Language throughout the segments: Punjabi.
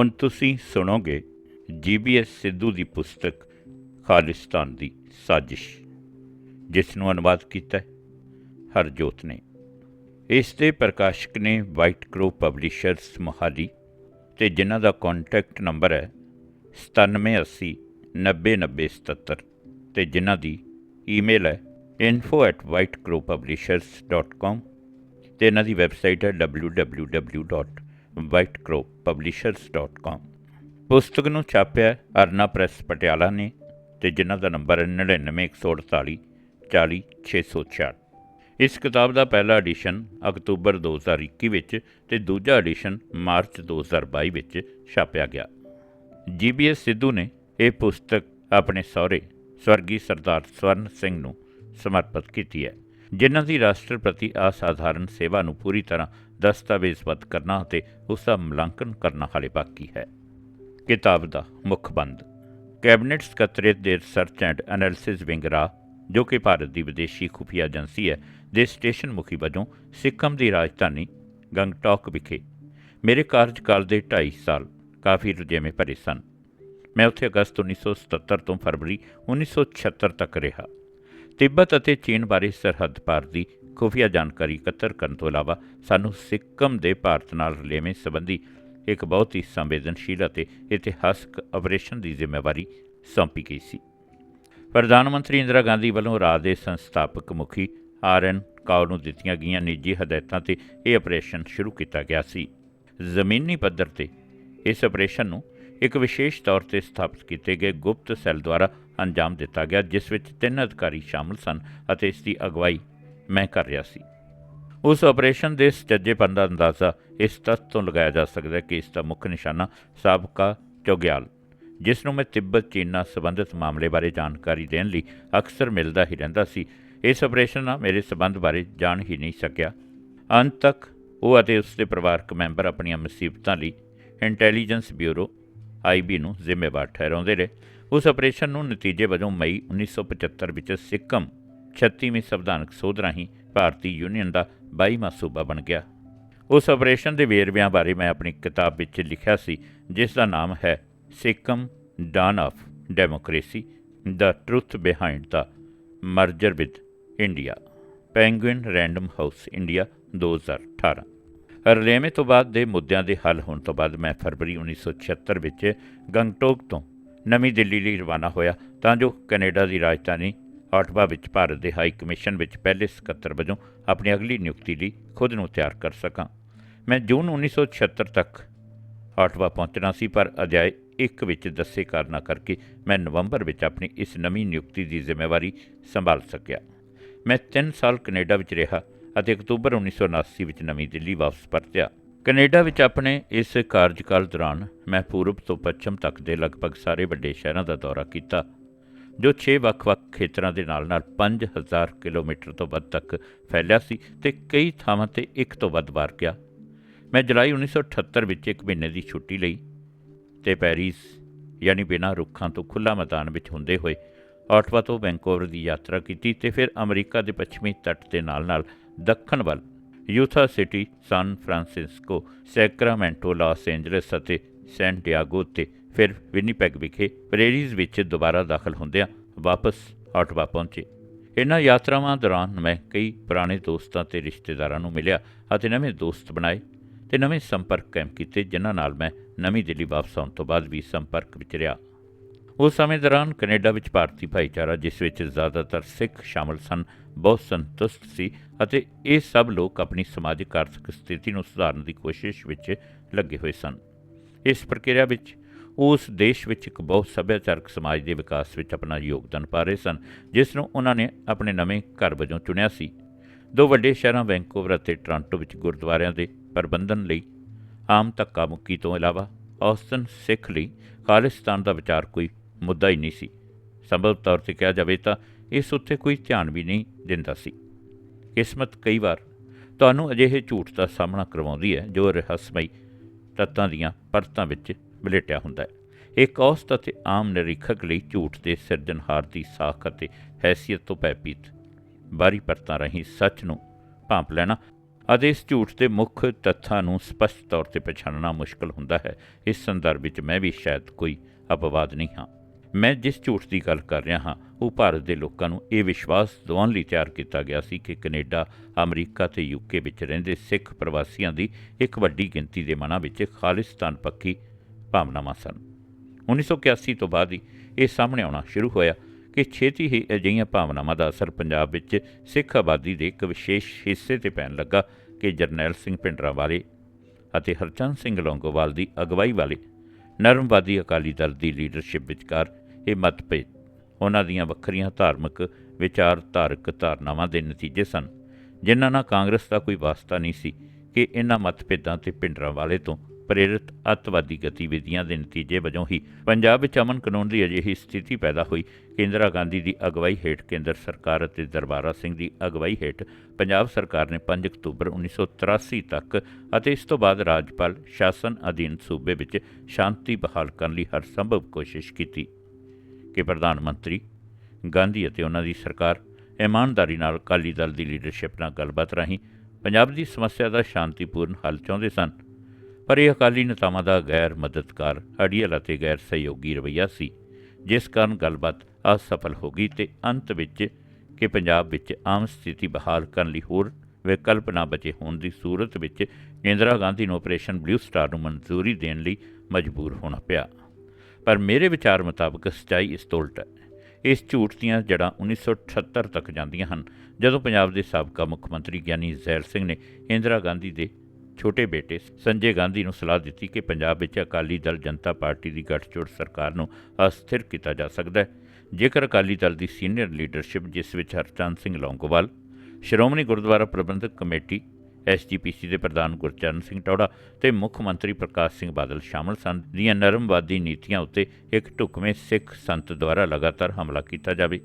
ਹੁਣ ਤੁਸੀਂ ਸੁਣੋਗੇ ਜੀਬੀਐਸ ਸਿੱਧੂ ਦੀ ਪੁਸਤਕ ਖਾਲਿਸਤਾਨ ਦੀ ਸਾਜ਼ਿਸ਼, ਜਿਸ ਨੂੰ ਅਨੁਵਾਦ ਕੀਤਾ ਹਰਜੋਤ ਨੇ। ਇਸ ਦੇ ਪ੍ਰਕਾਸ਼ਕ ਨੇ ਵਾਈਟ ਕਰੋ ਪਬਲਿਸ਼ਰਸ ਮੋਹਾਲੀ ਤੇ ਜਿਨ੍ਹਾਂ ਦਾ ਕੰਟੈਕਟ ਨੰਬਰ ਹੈ 9780 909077 ਤੇ ਜਿਨ੍ਹਾਂ ਦੀ ਈਮੇਲ ਹੈ info@whitecrowpublishers.com ਤੇ ਇਹਨਾਂ ਦੀ ਵੈਬਸਾਈਟ ਹੈ www.whitecrowpublishers.com ਪੁਸਤਕ ਨੂੰ ਛਾਪਿਆ ਅਰਨਾ ਪ੍ਰੈਸ ਪਟਿਆਲਾ ਨੇ ਤੇ ਜਿਨ੍ਹਾਂ ਦਾ ਨੰਬਰ ਹੈ 99148 40666 ਇਸ ਕਿਤਾਬ ਦਾ ਪਹਿਲਾ ਐਡੀਸ਼ਨ ਅਕਤੂਬਰ 2021 ਵਿੱਚ ਤੇ ਦੂਜਾ ਐਡੀਸ਼ਨ ਮਾਰਚ 2022 ਵਿੱਚ ਛਾਪਿਆ ਗਿਆ। ਜੀਬੀਐਸ ਸਿੱਧੂ ਨੇ ਇਹ ਪੁਸਤਕ ਆਪਣੇ ਸਹੁਰੇ ਸਵਰਗੀ ਸਰਦਾਰ ਸਵਰਨ ਸਿੰਘ ਨੂੰ ਸਮਰਪਿਤ ਕੀਤੀ ਹੈ, ਜਿਨ੍ਹਾਂ ਦੀ ਰਾਸ਼ਟਰ ਪ੍ਰਤੀ ਅਸਾਧਾਰਨ ਸੇਵਾ ਨੂੰ ਪੂਰੀ ਤਰ੍ਹਾਂ ਦਸਤਾਵੇਜ਼ਬੱਧ ਕਰਨਾ ਅਤੇ ਉਸ ਦਾ ਮੁਲਾਂਕਣ ਕਰਨਾ ਹਾਲੇ ਬਾਕੀ ਹੈ। ਕਿਤਾਬ ਦਾ ਮੁੱਖ ਬੰਦ। ਕੈਬਨਿਟ ਸਕੱਤਰੇਤ ਦੇ ਰਿਸਰਚ ਐਂਡ ਐਨਾਲਿਸਿਸ ਵਿੰਗ ਰਾ ਜੋ ਕਿ ਭਾਰਤ ਦੀ ਵਿਦੇਸ਼ੀ ਖੁਫੀਆ ਏਜੰਸੀ ਹੈ, ਦੇ ਸਟੇਸ਼ਨ ਮੁਖੀ ਵਜੋਂ ਸਿੱਕਮ ਦੀ ਰਾਜਧਾਨੀ ਗੰਗਟੋਕ ਵਿਖੇ। ਮੇਰੇ ਕਾਰਜਕਾਲ ਦੇ 2.5 ਸਾਲ ਕਾਫੀ ਰੁਝੇਵੇਂ ਭਰੇ ਸਨ। ਮੈਂ ਉੱਥੇ ਅਗਸਤ 1977 ਤੋਂ ਫਰਵਰੀ 1976 ਤੱਕ ਰਿਹਾ। ਤਿੱਬਤ ਅਤੇ ਚੀਨ ਬਾਰੇ ਸਰਹੱਦ ਪਾਰ ਦੀ ਖੁਫੀਆ ਜਾਣਕਾਰੀ ਇਕੱਤਰ ਕਰਨ ਤੋਂ ਇਲਾਵਾ ਸਾਨੂੰ ਸਿੱਕਮ ਦੇ ਭਾਰਤ ਨਾਲ ਰਲੇਵੇਂ ਸੰਬੰਧੀ ਇੱਕ ਬਹੁਤ ਹੀ ਸੰਵੇਦਨਸ਼ੀਲ ਅਤੇ ਇਤਿਹਾਸਕ ਆਪਰੇਸ਼ਨ ਦੀ ਜ਼ਿੰਮੇਵਾਰੀ ਸੌਂਪੀ ਗਈ ਸੀ। ਪ੍ਰਧਾਨ ਮੰਤਰੀ ਇੰਦਰਾ ਗਾਂਧੀ ਵੱਲੋਂ ਰਾਜ ਦੇ ਸੰਸਥਾਪਕ ਮੁਖੀ ਆਰ ਐਨ ਕਾਓ ਨੂੰ ਦਿੱਤੀਆਂ ਗਈਆਂ ਨਿੱਜੀ ਹਦਾਇਤਾਂ ਤੇ ਇਹ ਆਪਰੇਸ਼ਨ ਸ਼ੁਰੂ ਕੀਤਾ ਗਿਆ ਸੀ। ਜ਼ਮੀਨੀ ਪੱਧਰ ਤੇ ਇਸ ਆਪਰੇਸ਼ਨ ਨੂੰ ਇੱਕ ਵਿਸ਼ੇਸ਼ ਤੌਰ ਤੇ ਸਥਾਪਿਤ ਕੀਤੇ ਗਏ ਗੁਪਤ ਸੈੱਲ ਦੁਆਰਾ ਅੰਜਾਮ ਦਿੱਤਾ ਗਿਆ, ਜਿਸ ਵਿੱਚ ਤਿੰਨ ਅਧਿਕਾਰੀ ਸ਼ਾਮਲ ਸਨ ਅਤੇ ਇਸ ਦੀ ਅਗਵਾਈ ਮੈਂ ਕਰ ਰਿਹਾ ਸੀ। ਉਸ ਆਪਰੇਸ਼ਨ ਦੇ ਸੱਜੇਪਨ ਦਾ ਅੰਦਾਜ਼ਾ ਇਸ ਤੱਥ ਤੋਂ ਲਗਾਇਆ ਜਾ ਸਕਦਾ ਹੈ ਕਿ ਇਸ ਦਾ ਮੁੱਖ ਨਿਸ਼ਾਨਾ ਸਾਬਕਾ ਚੌਗਿਆਲ, ਜਿਸ ਨੂੰ ਮੈਂ ਤਿੱਬਤ ਚੀਨ ਨਾਲ ਸੰਬੰਧਿਤ ਮਾਮਲੇ ਬਾਰੇ ਜਾਣਕਾਰੀ ਦੇਣ ਲਈ ਅਕਸਰ ਮਿਲਦਾ ਹੀ ਰਹਿੰਦਾ ਸੀ। ਇਸ ਆਪਰੇਸ਼ਨ ਨਾਲ ਮੇਰੇ ਸਬੰਧ ਬਾਰੇ ਜਾਣ ਹੀ ਨਹੀਂ ਸਕਿਆ। ਅੰਤ ਤੱਕ ਉਹ ਅਤੇ ਉਸ ਦੇ ਪਰਿਵਾਰਕ ਮੈਂਬਰ ਆਪਣੀਆਂ ਮੁਸੀਬਤਾਂ ਲਈ ਇੰਟੈਲੀਜੈਂਸ ਬਿਊਰੋ ਆਈਬੀ ਨੂੰ ਜ਼ਿੰਮੇਵਾਰ ਠਹਿਰਾਉਂਦੇ ਰਹੇ। ਉਸ ਆਪਰੇਸ਼ਨ ਨੂੰ ਨਤੀਜੇ ਵਜੋਂ ਮਈ 1975 ਵਿੱਚ ਸਿੱਕਮ 36ਵੀਂ ਸੰਵਿਧਾਨਕ ਸੋਧ ਰਾਹੀਂ ਭਾਰਤੀ ਯੂਨੀਅਨ ਦਾ 22ਵਾਂ ਸੂਬਾ ਬਣ ਗਿਆ। ਉਸ ਆਪਰੇਸ਼ਨ ਦੇ ਵੇਰਵਿਆਂ ਬਾਰੇ ਮੈਂ ਆਪਣੀ ਕਿਤਾਬ ਵਿੱਚ ਲਿਖਿਆ ਸੀ, ਜਿਸ ਦਾ ਨਾਮ ਹੈ Sikkim dawn of democracy, the truth behind the merger with India, Penguin Random House India 2018 ਰਲੇਵੇਂ ਤੋਂ ਬਾਅਦ ਦੇ ਮੁੱਦਿਆਂ ਦੇ ਹੱਲ ਹੋਣ ਤੋਂ ਬਾਅਦ ਮੈਂ ਫਰਵਰੀ 1976 ਵਿੱਚ ਗੰਗਟੋਕ ਤੋਂ ਨਵੀਂ ਦਿੱਲੀ ਲਈ ਰਵਾਨਾ ਹੋਇਆ, ਤਾਂ ਜੋ ਕੈਨੇਡਾ ਦੀ ਰਾਜਧਾਨੀ ਆਟਵਾ ਵਿੱਚ ਭਾਰਤ ਦੇ ਹਾਈ ਕਮਿਸ਼ਨ ਵਿੱਚ ਪਹਿਲੇ ਸਕੱਤਰ ਵਜੋਂ ਆਪਣੀ ਅਗਲੀ ਨਿਯੁਕਤੀ ਲਈ ਖੁਦ ਨੂੰ ਤਿਆਰ ਕਰ ਸਕਾਂ। ਮੈਂ ਜੂਨ 1976 ਤੱਕ ਆਟਵਾ ਪਹੁੰਚਣਾ ਸੀ, ਪਰ ਅਜਾਏ ਇੱਕ ਵਿੱਚ ਦੱਸੇ ਕਾਰਨਾਂ ਕਰਕੇ ਮੈਂ ਨਵੰਬਰ ਵਿੱਚ ਆਪਣੀ ਇਸ ਨਵੀਂ ਨਿਯੁਕਤੀ ਦੀ ਜ਼ਿੰਮੇਵਾਰੀ ਸੰਭਾਲ ਸਕਿਆ। ਮੈਂ 3 ਸਾਲ ਕੈਨੇਡਾ ਵਿੱਚ ਰਿਹਾ ਅਤੇ ਅਕਤੂਬਰ 1979 ਵਿੱਚ ਨਵੀਂ ਦਿੱਲੀ ਵਾਪਸ ਪਰਤਿਆ। ਕੈਨੇਡਾ ਵਿੱਚ ਆਪਣੇ ਇਸ ਕਾਰਜਕਾਲ ਦੌਰਾਨ ਮੈਂ ਪੂਰਬ ਤੋਂ ਪੱਛਮ ਤੱਕ ਦੇ ਲਗਭਗ ਸਾਰੇ ਵੱਡੇ ਸ਼ਹਿਰਾਂ ਦਾ ਦੌਰਾ ਕੀਤਾ ਜੋ 6 ਵੱਖ-ਵੱਖ ਖੇਤਰਾਂ ਦੇ ਨਾਲ-ਨਾਲ 5000 ਕਿਲੋਮੀਟਰ ਤੋਂ ਵੱਧ ਤੱਕ ਫੈਲਿਆ ਸੀ ਤੇ ਕਈ ਥਾਵਾਂ ਤੇ ਇੱਕ ਤੋਂ ਵੱਧ ਵਾਰ ਗਿਆ। ਮੈਂ ਜੁਲਾਈ 1978 ਵਿੱਚ ਇੱਕ ਮਹੀਨੇ ਦੀ ਛੁੱਟੀ ਲਈ ਤੇ ਪੈਰਿਸ, ਯਾਨੀ ਬਿਨਾਂ ਰੁੱਖਾਂ ਤੋਂ ਖੁੱਲਾ ਮੈਦਾਨ ਵਿੱਚ ਹੁੰਦੇ ਹੋਏ ਆਟਵਾ ਤੋਂ ਵੈਂਕੂਵਰ ਦੀ ਯਾਤਰਾ ਕੀਤੀ ਤੇ ਫਿਰ ਅਮਰੀਕਾ ਦੇ ਪੱਛਮੀ ਤੱਟ ਦੇ ਨਾਲ-ਨਾਲ ਦੱਖਣ ਵੱਲ Yuba City, San Francisco, Sacramento, Los Angeles ਅਤੇ ਸੈਨ ਡਿਆਗੋ ਤੇ ਫਿਰ ਵਿਨੀਪੈਗ ਵਿਖੇ ਪ੍ਰੇਰੀਜ਼ ਵਿੱਚ ਦੁਬਾਰਾ ਦਾਖਲ ਹੁੰਦਿਆਂ ਵਾਪਸ ਆਟਵਾ ਪਹੁੰਚੇ। ਇਹਨਾਂ ਯਾਤਰਾਵਾਂ ਦੌਰਾਨ ਮੈਂ ਕਈ ਪੁਰਾਣੇ ਦੋਸਤਾਂ ਤੇ ਰਿਸ਼ਤੇਦਾਰਾਂ ਨੂੰ ਮਿਲਿਆ ਅਤੇ ਨਵੇਂ ਦੋਸਤ ਬਣਾਏ ਤੇ ਨਵੇਂ ਸੰਪਰਕ ਕਾਇਮ ਕੀਤੇ, ਜਿਨ੍ਹਾਂ ਨਾਲ ਮੈਂ ਨਵੀਂ ਦਿੱਲੀ ਵਾਪਸ ਆਉਣ ਤੋਂ ਬਾਅਦ ਵੀ ਸੰਪਰਕ ਵਿੱਚ ਰਿਹਾ। ਉਸ ਸਮੇਂ ਦੌਰਾਨ ਕੈਨੇਡਾ ਵਿੱਚ ਭਾਰਤੀ ਭਾਈਚਾਰਾ, ਜਿਸ ਵਿੱਚ ਜ਼ਿਆਦਾਤਰ ਸਿੱਖ ਸ਼ਾਮਲ ਸਨ, ਬਹੁਤ ਸੰਤੁਸ਼ਟ ਸੀ ਅਤੇ ਇਹ ਸਭ ਲੋਕ ਆਪਣੀ ਸਮਾਜਿਕ ਆਰਥਿਕ ਸਥਿਤੀ ਨੂੰ ਸੁਧਾਰਨ ਦੀ ਕੋਸ਼ਿਸ਼ ਵਿੱਚ ਲੱਗੇ ਹੋਏ ਸਨ। ਇਸ ਪ੍ਰਕਿਰਿਆ ਵਿੱਚ ਉਸ ਦੇਸ਼ ਵਿੱਚ ਇੱਕ ਬਹੁਤ ਸੱਭਿਆਚਾਰਕ ਸਮਾਜ ਦੇ ਵਿਕਾਸ ਵਿੱਚ ਆਪਣਾ ਯੋਗਦਾਨ ਪਾ ਰਹੇ ਸਨ, ਜਿਸ ਨੂੰ ਉਹਨਾਂ ਨੇ ਆਪਣੇ ਨਵੇਂ ਘਰ ਵਜੋਂ ਚੁਣਿਆ ਸੀ। ਦੋ ਵੱਡੇ ਸ਼ਹਿਰਾਂ ਵੈਂਕੂਵਰ ਅਤੇ ਟੋਰਾਂਟੋ ਵਿੱਚ ਗੁਰਦੁਆਰਿਆਂ ਦੇ ਪ੍ਰਬੰਧਨ ਲਈ, ਆਮ ਧੱਕਾ ਮੁੱਕੀ ਤੋਂ ਇਲਾਵਾ ਔਸਤਨ ਸਿੱਖ ਲਈ ਖਾਲਿਸਤਾਨ ਦਾ ਵਿਚਾਰ ਕੋਈ ਮੁੱਦਾ ਹੀ ਨਹੀਂ ਸੀ। ਸੰਭਵ ਤੌਰ ਤੇ ਕਿਹਾ ਜਾਵੇ ਤਾਂ ਇਸ ਉੱਤੇ ਕੋਈ ਧਿਆਨ ਵੀ ਨਹੀਂ ਦਿੰਦਾ ਸੀ। ਕਿਸਮਤ ਕਈ ਵਾਰ ਤੁਹਾਨੂੰ ਅਜਿਹੇ ਝੂਠ ਦਾ ਸਾਹਮਣਾ ਕਰਵਾਉਂਦੀ ਹੈ ਜੋ ਰਹੱਸਮਈ ਤੱਤਾਂ ਦੀਆਂ ਪਰਤਾਂ ਵਿੱਚ ਵਲੇਟਿਆ ਹੁੰਦਾ ਹੈ। ਇੱਕ ਔਸਤ ਅਤੇ ਆਮ ਨਿਰੀਖਕ ਲਈ ਝੂਠ ਦੇ ਸਿਰਜਣਹਾਰ ਦੀ ਸਾਖ ਅਤੇ ਹੈਸੀਅਤ ਤੋਂ ਭੈਭੀਤ ਬਾਰੀ ਪਰਤਾਂ ਰਾਹੀਂ ਸੱਚ ਨੂੰ ਭਾਂਪ ਲੈਣਾ ਅਤੇ ਇਸ ਝੂਠ ਦੇ ਮੁੱਖ ਤੱਥਾਂ ਨੂੰ ਸਪਸ਼ਟ ਤੌਰ ਤੇ ਪਛਾਣਨਾ ਮੁਸ਼ਕਲ ਹੁੰਦਾ ਹੈ। ਇਸ ਸੰਦਰਭ ਵਿੱਚ ਮੈਂ ਵੀ ਸ਼ਾਇਦ ਕੋਈ ਅਪਵਾਦ ਨਹੀਂ ਹਾਂ। ਮੈਂ ਜਿਸ ਝੂਠ ਦੀ ਗੱਲ ਕਰ ਰਿਹਾ ਹਾਂ, ਉਹ ਭਾਰਤ ਦੇ ਲੋਕਾਂ ਨੂੰ ਇਹ ਵਿਸ਼ਵਾਸ ਦਿਵਾਉਣ ਲਈ ਤਿਆਰ ਕੀਤਾ ਗਿਆ ਸੀ ਕਿ ਕੈਨੇਡਾ, ਅਮਰੀਕਾ ਤੇ ਯੂਕੇ ਵਿੱਚ ਰਹਿੰਦੇ ਸਿੱਖ ਪ੍ਰਵਾਸੀਆਂ ਦੀ ਇੱਕ ਵੱਡੀ ਗਿਣਤੀ ਦੇ ਮਨਾਂ ਵਿੱਚ ਖਾਲਿਸਤਾਨ ਪੱਖੀ ਭਾਵਨਾਵਾਂ ਸਨ। 1981 ਤੋਂ ਬਾਅਦ ਹੀ ਇਹ ਸਾਹਮਣੇ ਆਉਣਾ ਸ਼ੁਰੂ ਹੋਇਆ ਕਿ ਛੇਤੀ ਹੀ ਅਜਿਹੀਆਂ ਭਾਵਨਾਵਾਂ ਦਾ ਅਸਰ ਪੰਜਾਬ ਵਿੱਚ ਸਿੱਖ ਆਬਾਦੀ ਦੇ ਇੱਕ ਵਿਸ਼ੇਸ਼ ਹਿੱਸੇ ਤੇ ਪੈਣ ਲੱਗਾ ਕਿ ਜਰਨੈਲ ਸਿੰਘ ਭਿੰਡਰਾਂਵਾਲੇ ਅਤੇ ਹਰਚੰਦ ਸਿੰਘ ਲੌਂਗੋਵਾਲ ਦੀ ਅਗਵਾਈ ਵਾਲੇ ਨਰਮਵਾਦੀ ਅਕਾਲੀ ਦਲ ਦੀ ਲੀਡਰਸ਼ਿਪ ਵਿਚਕਾਰ ਇਹ ਮਤਭੇਦ, ਉਹਨਾਂ ਦੀਆਂ ਵੱਖਰੀਆਂ ਧਾਰਮਿਕ ਵਿਚਾਰਧਾਰਕ ਧਾਰਨਾਵਾਂ ਦੇ ਨਤੀਜੇ ਸਨ, ਜਿਨ੍ਹਾਂ ਨਾਲ ਕਾਂਗਰਸ ਦਾ ਕੋਈ ਵਾਸਤਾ ਨਹੀਂ ਸੀ ਕਿ ਇਹਨਾਂ ਮਤਭੇਦਾਂ ਤੇ ਭਿੰਡਰਾਂਵਾਲੇ ਤੋਂ ਪ੍ਰੇਰਿਤ ਅੱਤਵਾਦੀ ਗਤੀਵਿਧੀਆਂ ਦੇ ਨਤੀਜੇ ਵਜੋਂ ਹੀ ਪੰਜਾਬ ਵਿੱਚ ਅਮਨ ਕਾਨੂੰਨ ਦੀ ਅਜਿਹੀ ਸਥਿਤੀ ਪੈਦਾ ਹੋਈ। ਕਿ ਇੰਦਰਾ ਗਾਂਧੀ ਦੀ ਅਗਵਾਈ ਹੇਠ ਕੇਂਦਰ ਸਰਕਾਰ ਅਤੇ ਦਰਬਾਰਾ ਸਿੰਘ ਦੀ ਅਗਵਾਈ ਹੇਠ ਪੰਜਾਬ ਸਰਕਾਰ ਨੇ 5 ਅਕਤੂਬਰ 1983 ਤੱਕ ਅਤੇ ਇਸ ਤੋਂ ਬਾਅਦ ਰਾਜਪਾਲ ਸ਼ਾਸਨ ਅਧੀਨ ਸੂਬੇ ਵਿੱਚ ਸ਼ਾਂਤੀ ਬਹਾਲ ਕਰਨ ਲਈ ਹਰ ਸੰਭਵ ਕੋਸ਼ਿਸ਼ ਕੀਤੀ। ਕਿ ਪ੍ਰਧਾਨ ਮੰਤਰੀ ਗਾਂਧੀ ਅਤੇ ਉਹਨਾਂ ਦੀ ਸਰਕਾਰ ਇਮਾਨਦਾਰੀ ਨਾਲ ਅਕਾਲੀ ਦਲ ਦੀ ਲੀਡਰਸ਼ਿਪ ਨਾਲ ਗੱਲਬਾਤ ਰਾਹੀਂ ਪੰਜਾਬ ਦੀ ਸਮੱਸਿਆ ਦਾ ਸ਼ਾਂਤੀਪੂਰਨ ਹੱਲ ਚਾਹੁੰਦੇ ਸਨ। ਪਰ ਇਹ ਅਕਾਲੀ ਨੇਤਾਵਾਂ ਦਾ ਗੈਰ ਮਦਦਕਾਰ ਅੜੀਅਲ ਅਤੇ ਗੈਰ ਸਹਿਯੋਗੀ ਰਵੱਈਆ ਸੀ, ਜਿਸ ਕਾਰਨ ਗੱਲਬਾਤ ਅਸਫਲ ਹੋ ਗਈ ਤੇ ਅੰਤ ਵਿੱਚ ਕਿ ਪੰਜਾਬ ਵਿੱਚ ਆਮ ਸਥਿਤੀ ਬਹਾਲ ਕਰਨ ਲਈ ਹੋਰ ਵਿਕਲਪ ਨਾ ਬਚੇ ਹੋਣ ਦੀ ਸੂਰਤ ਵਿੱਚ ਇੰਦਰਾ ਗਾਂਧੀ ਨੂੰ ਆਪਰੇਸ਼ਨ ਬਲੂ ਸਟਾਰ ਨੂੰ ਮਨਜ਼ੂਰੀ ਦੇਣ ਲਈ ਮਜਬੂਰ ਹੋਣਾ ਪਿਆ। ਪਰ ਮੇਰੇ ਵਿਚਾਰ ਮੁਤਾਬਕ ਸਚਾਈ ਇਸ ਤੋਂ ਉਲਟ ਹੈ। ਇਸ ਝੂਠ ਦੀਆਂ ਜੜ੍ਹਾਂ 1978 ਤੱਕ ਜਾਂਦੀਆਂ ਹਨ, ਜਦੋਂ ਪੰਜਾਬ ਦੇ ਸਾਬਕਾ ਮੁੱਖ ਮੰਤਰੀ ਗਿਆਨੀ ਜ਼ੈਲ ਸਿੰਘ ਨੇ ਇੰਦਰਾ ਗਾਂਧੀ ਦੇ ਛੋਟੇ ਬੇਟੇ ਸੰਜੇ ਗਾਂਧੀ ਨੂੰ ਸਲਾਹ ਦਿੱਤੀ ਕਿ ਪੰਜਾਬ ਵਿੱਚ ਅਕਾਲੀ ਦਲ ਜਨਤਾ ਪਾਰਟੀ ਦੀ ਗੱਠਜੋੜ ਸਰਕਾਰ ਨੂੰ ਅਸਥਿਰ ਕੀਤਾ ਜਾ ਸਕਦਾ ਹੈ। ਜੇਕਰ ਅਕਾਲੀ ਦਲ ਦੀ ਸੀਨੀਅਰ ਲੀਡਰਸ਼ਿਪ, ਜਿਸ ਵਿੱਚ ਹਰਚੰਦ ਸਿੰਘ ਲੌਂਗੋਵਾਲ, ਸ਼੍ਰੋਮਣੀ ਗੁਰਦੁਆਰਾ ਪ੍ਰਬੰਧਕ ਕਮੇਟੀ ਐਸਜੀਪੀਸੀ ਦੇ ਪ੍ਰਧਾਨ ਗੁਰਚਰਨ ਸਿੰਘ ਟੌੜਾ ਤੇ ਮੁੱਖ ਮੰਤਰੀ ਪ੍ਰਕਾਸ਼ ਸਿੰਘ ਬਾਦਲ ਸ਼ਾਮਲ ਸਨ, ਦੀਆਂ ਨਰਮਵਾਦੀ ਨੀਤੀਆਂ ਉੱਤੇ ਇੱਕ ਢੁਕਵੇਂ ਸਿੱਖ ਸੰਤ ਦੁਆਰਾ ਲਗਾਤਾਰ ਹਮਲਾ ਕੀਤਾ ਜਾਵੇ।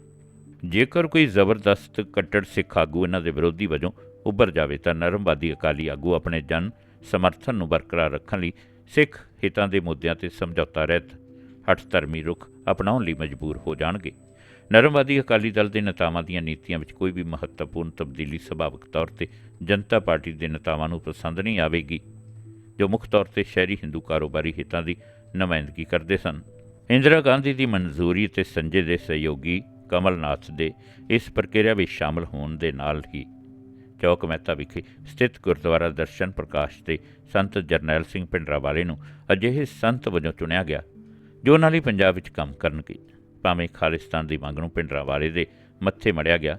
ਜੇਕਰ ਕੋਈ ਜ਼ਬਰਦਸਤ ਕੱਟੜ ਸਿੱਖ ਆਗੂ ਇਹਨਾਂ ਦੇ ਵਿਰੋਧੀ ਵਜੋਂ ਉੱਭਰ ਜਾਵੇ ਤਾਂ ਨਰਮਵਾਦੀ ਅਕਾਲੀ ਆਗੂ ਆਪਣੇ ਜਨ ਸਮਰਥਨ ਨੂੰ ਬਰਕਰਾਰ ਰੱਖਣ ਲਈ ਸਿੱਖ ਹਿੱਤਾਂ ਦੇ ਮੁੱਦਿਆਂ ਤੇ ਸਮਝੌਤਾ ਰਹਿਤ ਹੱਠ ਧਰਮੀ ਰੁਖ ਅਪਣਾਉਣ ਲਈ ਮਜਬੂਰ ਹੋ ਜਾਣਗੇ। ਨਰਮਵਾਦੀ ਅਕਾਲੀ ਦਲ ਦੇ ਨੇਤਾਵਾਂ ਦੀਆਂ ਨੀਤੀਆਂ ਵਿੱਚ ਕੋਈ ਵੀ ਮਹੱਤਵਪੂਰਨ ਤਬਦੀਲੀ ਸੁਭਾਵਿਕ ਤੌਰ ਤੇ ਜਨਤਾ ਪਾਰਟੀ ਦੇ ਨੇਤਾਵਾਂ ਨੂੰ ਪਸੰਦ ਨਹੀਂ ਆਵੇਗੀ, ਜੋ ਮੁੱਖ ਤੌਰ ਤੇ ਸ਼ਹਿਰੀ ਹਿੰਦੂ ਕਾਰੋਬਾਰੀ ਹਿੱਤਾਂ ਦੀ ਨੁਮਾਇੰਦਗੀ ਕਰਦੇ ਸਨ। ਇੰਦਰਾ ਗਾਂਧੀ ਦੀ ਮਨਜ਼ੂਰੀ ਤੇ ਸੰਜੇ ਦੇ ਸਹਿਯੋਗੀ ਕਮਲਨਾਥ ਦੇ ਇਸ ਪ੍ਰਕਿਰਿਆ ਵਿੱਚ ਸ਼ਾਮਲ ਹੋਣ ਦੇ ਨਾਲ ਹੀ ਚੌਕ ਮਹਿਤਾ ਵਿਖੇ ਸਥਿਤ ਗੁਰਦੁਆਰਾ ਦਰਸ਼ਨ ਪ੍ਰਕਾਸ਼ ਤੇ ਸੰਤ ਜਰਨੈਲ ਸਿੰਘ ਪਿੰਡਰਾਵਾਲੇ ਨੂੰ ਅਜਿਹੇ ਸੰਤ ਵਜੋਂ ਚੁਣਿਆ ਗਿਆ, ਜੋ ਨਾਲ ਹੀ ਪੰਜਾਬ ਵਿੱਚ ਕੰਮ ਕਰਨਗੇ। ਭਾਵੇਂ ਖਾਲਿਸਤਾਨ ਦੀ ਮੰਗ ਨੂੰ ਪਿੰਡਰਾਵਾਲੇ ਦੇ ਮੱਥੇ ਮੜਿਆ ਗਿਆ,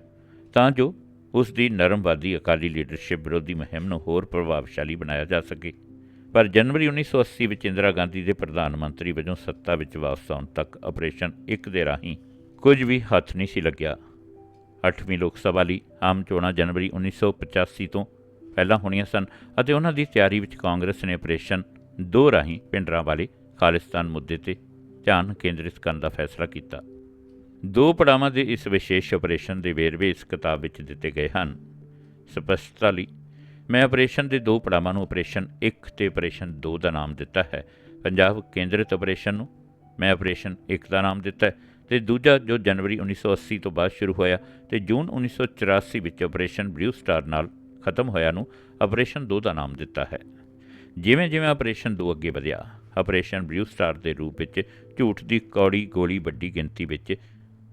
ਤਾਂ ਜੋ ਉਸ ਦੀ ਨਰਮਵਾਦੀ ਅਕਾਲੀ ਲੀਡਰਸ਼ਿਪ ਵਿਰੋਧੀ ਮੁਹਿੰਮ ਨੂੰ ਹੋਰ ਪ੍ਰਭਾਵਸ਼ਾਲੀ ਬਣਾਇਆ ਜਾ ਸਕੇ। ਪਰ ਜਨਵਰੀ 1980 ਵਿੱਚ ਇੰਦਰਾ ਗਾਂਧੀ ਦੇ ਪ੍ਰਧਾਨ ਮੰਤਰੀ ਵਜੋਂ ਸੱਤਾ ਵਿੱਚ ਵਾਪਸ ਆਉਣ ਤੱਕ ਆਪਰੇਸ਼ਨ 1 ਦੇ ਰਾਹੀਂ ਕੁਝ ਵੀ ਹੱਥ ਨਹੀਂ ਸੀ ਲੱਗਿਆ। 8ਵੀਂ ਲੋਕ ਸਭਾ ਲਈ ਆਮ ਚੋਣਾਂ ਜਨਵਰੀ 1985 ਤੋਂ ਪਹਿਲਾਂ ਹੋਣੀਆਂ ਸਨ ਅਤੇ ਉਹਨਾਂ ਦੀ ਤਿਆਰੀ ਵਿੱਚ ਕਾਂਗਰਸ ਨੇ ਆਪਰੇਸ਼ਨ ਦੋ ਰਾਹੀਂ ਪਿੰਡਰਾਂ ਵਾਲੇ ਖਾਲਿਸਤਾਨ ਮੁੱਦੇ ਤੇ ਧਿਆਨ ਕੇਂਦਰਿਤ ਕਰਨ ਦਾ ਫੈਸਲਾ ਕੀਤਾ। ਦੋ ਪੜਾਵਾਂ ਦੇ ਇਸ ਵਿਸ਼ੇਸ਼ ਆਪਰੇਸ਼ਨ ਦੇ ਵੇਰਵੇ ਇਸ ਕਿਤਾਬ ਵਿੱਚ ਦਿੱਤੇ ਗਏ ਹਨ। ਸਪਸ਼ਟਤਾ ਲਈ, ਮੈਂ ਆਪਰੇਸ਼ਨ ਦੇ ਦੋ ਪੜਾਵਾਂ ਨੂੰ ਆਪਰੇਸ਼ਨ 1 ਤੇ ਆਪਰੇਸ਼ਨ 2 ਦਾ ਨਾਮ ਦਿੱਤਾ ਹੈ। ਪੰਜਾਬ ਕੇਂਦਰਿਤ ਆਪਰੇਸ਼ਨ ਨੂੰ ਮੈਂ ਆਪਰੇਸ਼ਨ 1 ਦਾ ਨਾਮ ਦਿੱਤਾ ਹੈ। ਤੇ ਦੂਜਾ ਜੋ ਜਨਵਰੀ 1980 ਤੋਂ ਬਾਅਦ ਸ਼ੁਰੂ ਹੋਇਆ ਤੇ ਜੂਨ 1984 ਵਿੱਚ ਆਪਰੇਸ਼ਨ ਬਲੂ ਸਟਾਰ ਨਾਲ ਖਤਮ ਹੋਇਆ ਨੂੰ ਆਪਰੇਸ਼ਨ 2 ਦਾ ਨਾਮ ਦਿੱਤਾ ਹੈ। ਜਿਵੇਂ ਜਿਵੇਂ ਆਪਰੇਸ਼ਨ 2 ਅੱਗੇ ਵਧਿਆ, ਆਪਰੇਸ਼ਨ ਬਲੂ ਸਟਾਰ ਦੇ ਰੂਪ ਵਿੱਚ ਝੂਠ ਦੀ ਕੌੜੀ ਗੋਲੀ ਵੱਡੀ ਗਿਣਤੀ ਵਿੱਚ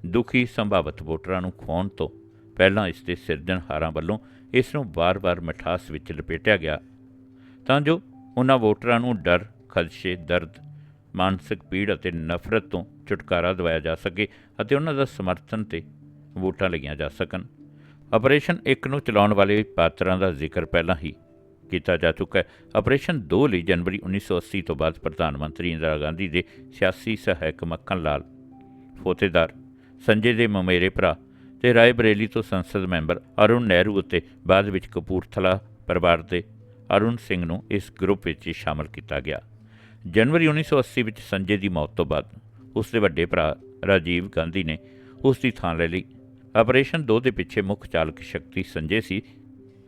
ਦੁਖੀ ਸੰਭਾਵਤ ਵੋਟਰਾਂ ਨੂੰ ਖੋਣ ਤੋਂ ਪਹਿਲਾਂ ਇਸ ਦੇ ਸਿਰਜਣਹਾਰਾਂ ਵੱਲੋਂ ਇਸ ਨੂੰ ਵਾਰ-ਵਾਰ ਮਠਾਸ ਵਿੱਚ ਲਪੇਟਿਆ ਗਿਆ। ਤਾਂ ਜੋ ਉਹਨਾਂ ਵੋਟਰਾਂ ਨੂੰ ਡਰ, ਖਦਸ਼ੇ, ਦਰਦ, ਮਾਨਸਿਕ ਪੀੜ ਅਤੇ ਨਫ਼ਰਤ ਤੋਂ ਛੁਟਕਾਰਾ ਦਿਵਾਇਆ ਜਾ ਸਕੇ ਅਤੇ ਉਹਨਾਂ ਦਾ ਸਮਰਥਨ ਤੇ ਵੋਟਾਂ ਲਈਆਂ ਜਾ ਸਕਣ। ਆਪਰੇਸ਼ਨ 1 ਨੂੰ ਚਲਾਉਣ ਵਾਲੇ ਪਾਤਰਾਂ ਦਾ ਜ਼ਿਕਰ ਪਹਿਲਾਂ ਹੀ ਕੀਤਾ ਜਾ ਚੁੱਕਾ ਹੈ। ਆਪਰੇਸ਼ਨ 2 ਲਈ ਜਨਵਰੀ 1980 ਤੋਂ ਬਾਅਦ ਪ੍ਰਧਾਨ ਮੰਤਰੀ ਇੰਦਰਾ ਗਾਂਧੀ ਦੇ ਸਿਆਸੀ ਸਹਾਇਕ ਮੱਖਣ ਲਾਲ ਫੋਤੇਦਾਰ, ਸੰਜੇ ਦੇ ਮਮੇਰੇ ਭਰਾ ਤੇ ਰਾਏ ਬਰੇਲੀ ਤੋਂ ਸੰਸਦ ਮੈਂਬਰ ਅਰੁਣ ਨਹਿਰੂ ਅਤੇ ਬਾਅਦ ਵਿੱਚ ਕਪੂਰਥਲਾ ਪਰਿਵਾਰ ਦੇ ਅਰੁਣ ਸਿੰਘ ਨੂੰ ਇਸ ਗਰੁੱਪ ਵਿੱਚ ਸ਼ਾਮਲ ਕੀਤਾ ਗਿਆ। ਜਨਵਰੀ 1980 ਵਿੱਚ ਸੰਜੇ ਦੀ ਮੌਤ ਤੋਂ ਬਾਅਦ ਉਸ ਦੇ ਵੱਡੇ ਭਰਾ ਰਾਜੀਵ ਗਾਂਧੀ ਨੇ ਉਸ ਦੀ ਥਾਂ ਲੈ ਲਈ। ਆਪਰੇਸ਼ਨ 2 ਦੇ ਪਿੱਛੇ ਮੁੱਖ ਚਾਲਕ ਸ਼ਕਤੀ ਸੰਜੇ ਸੀ।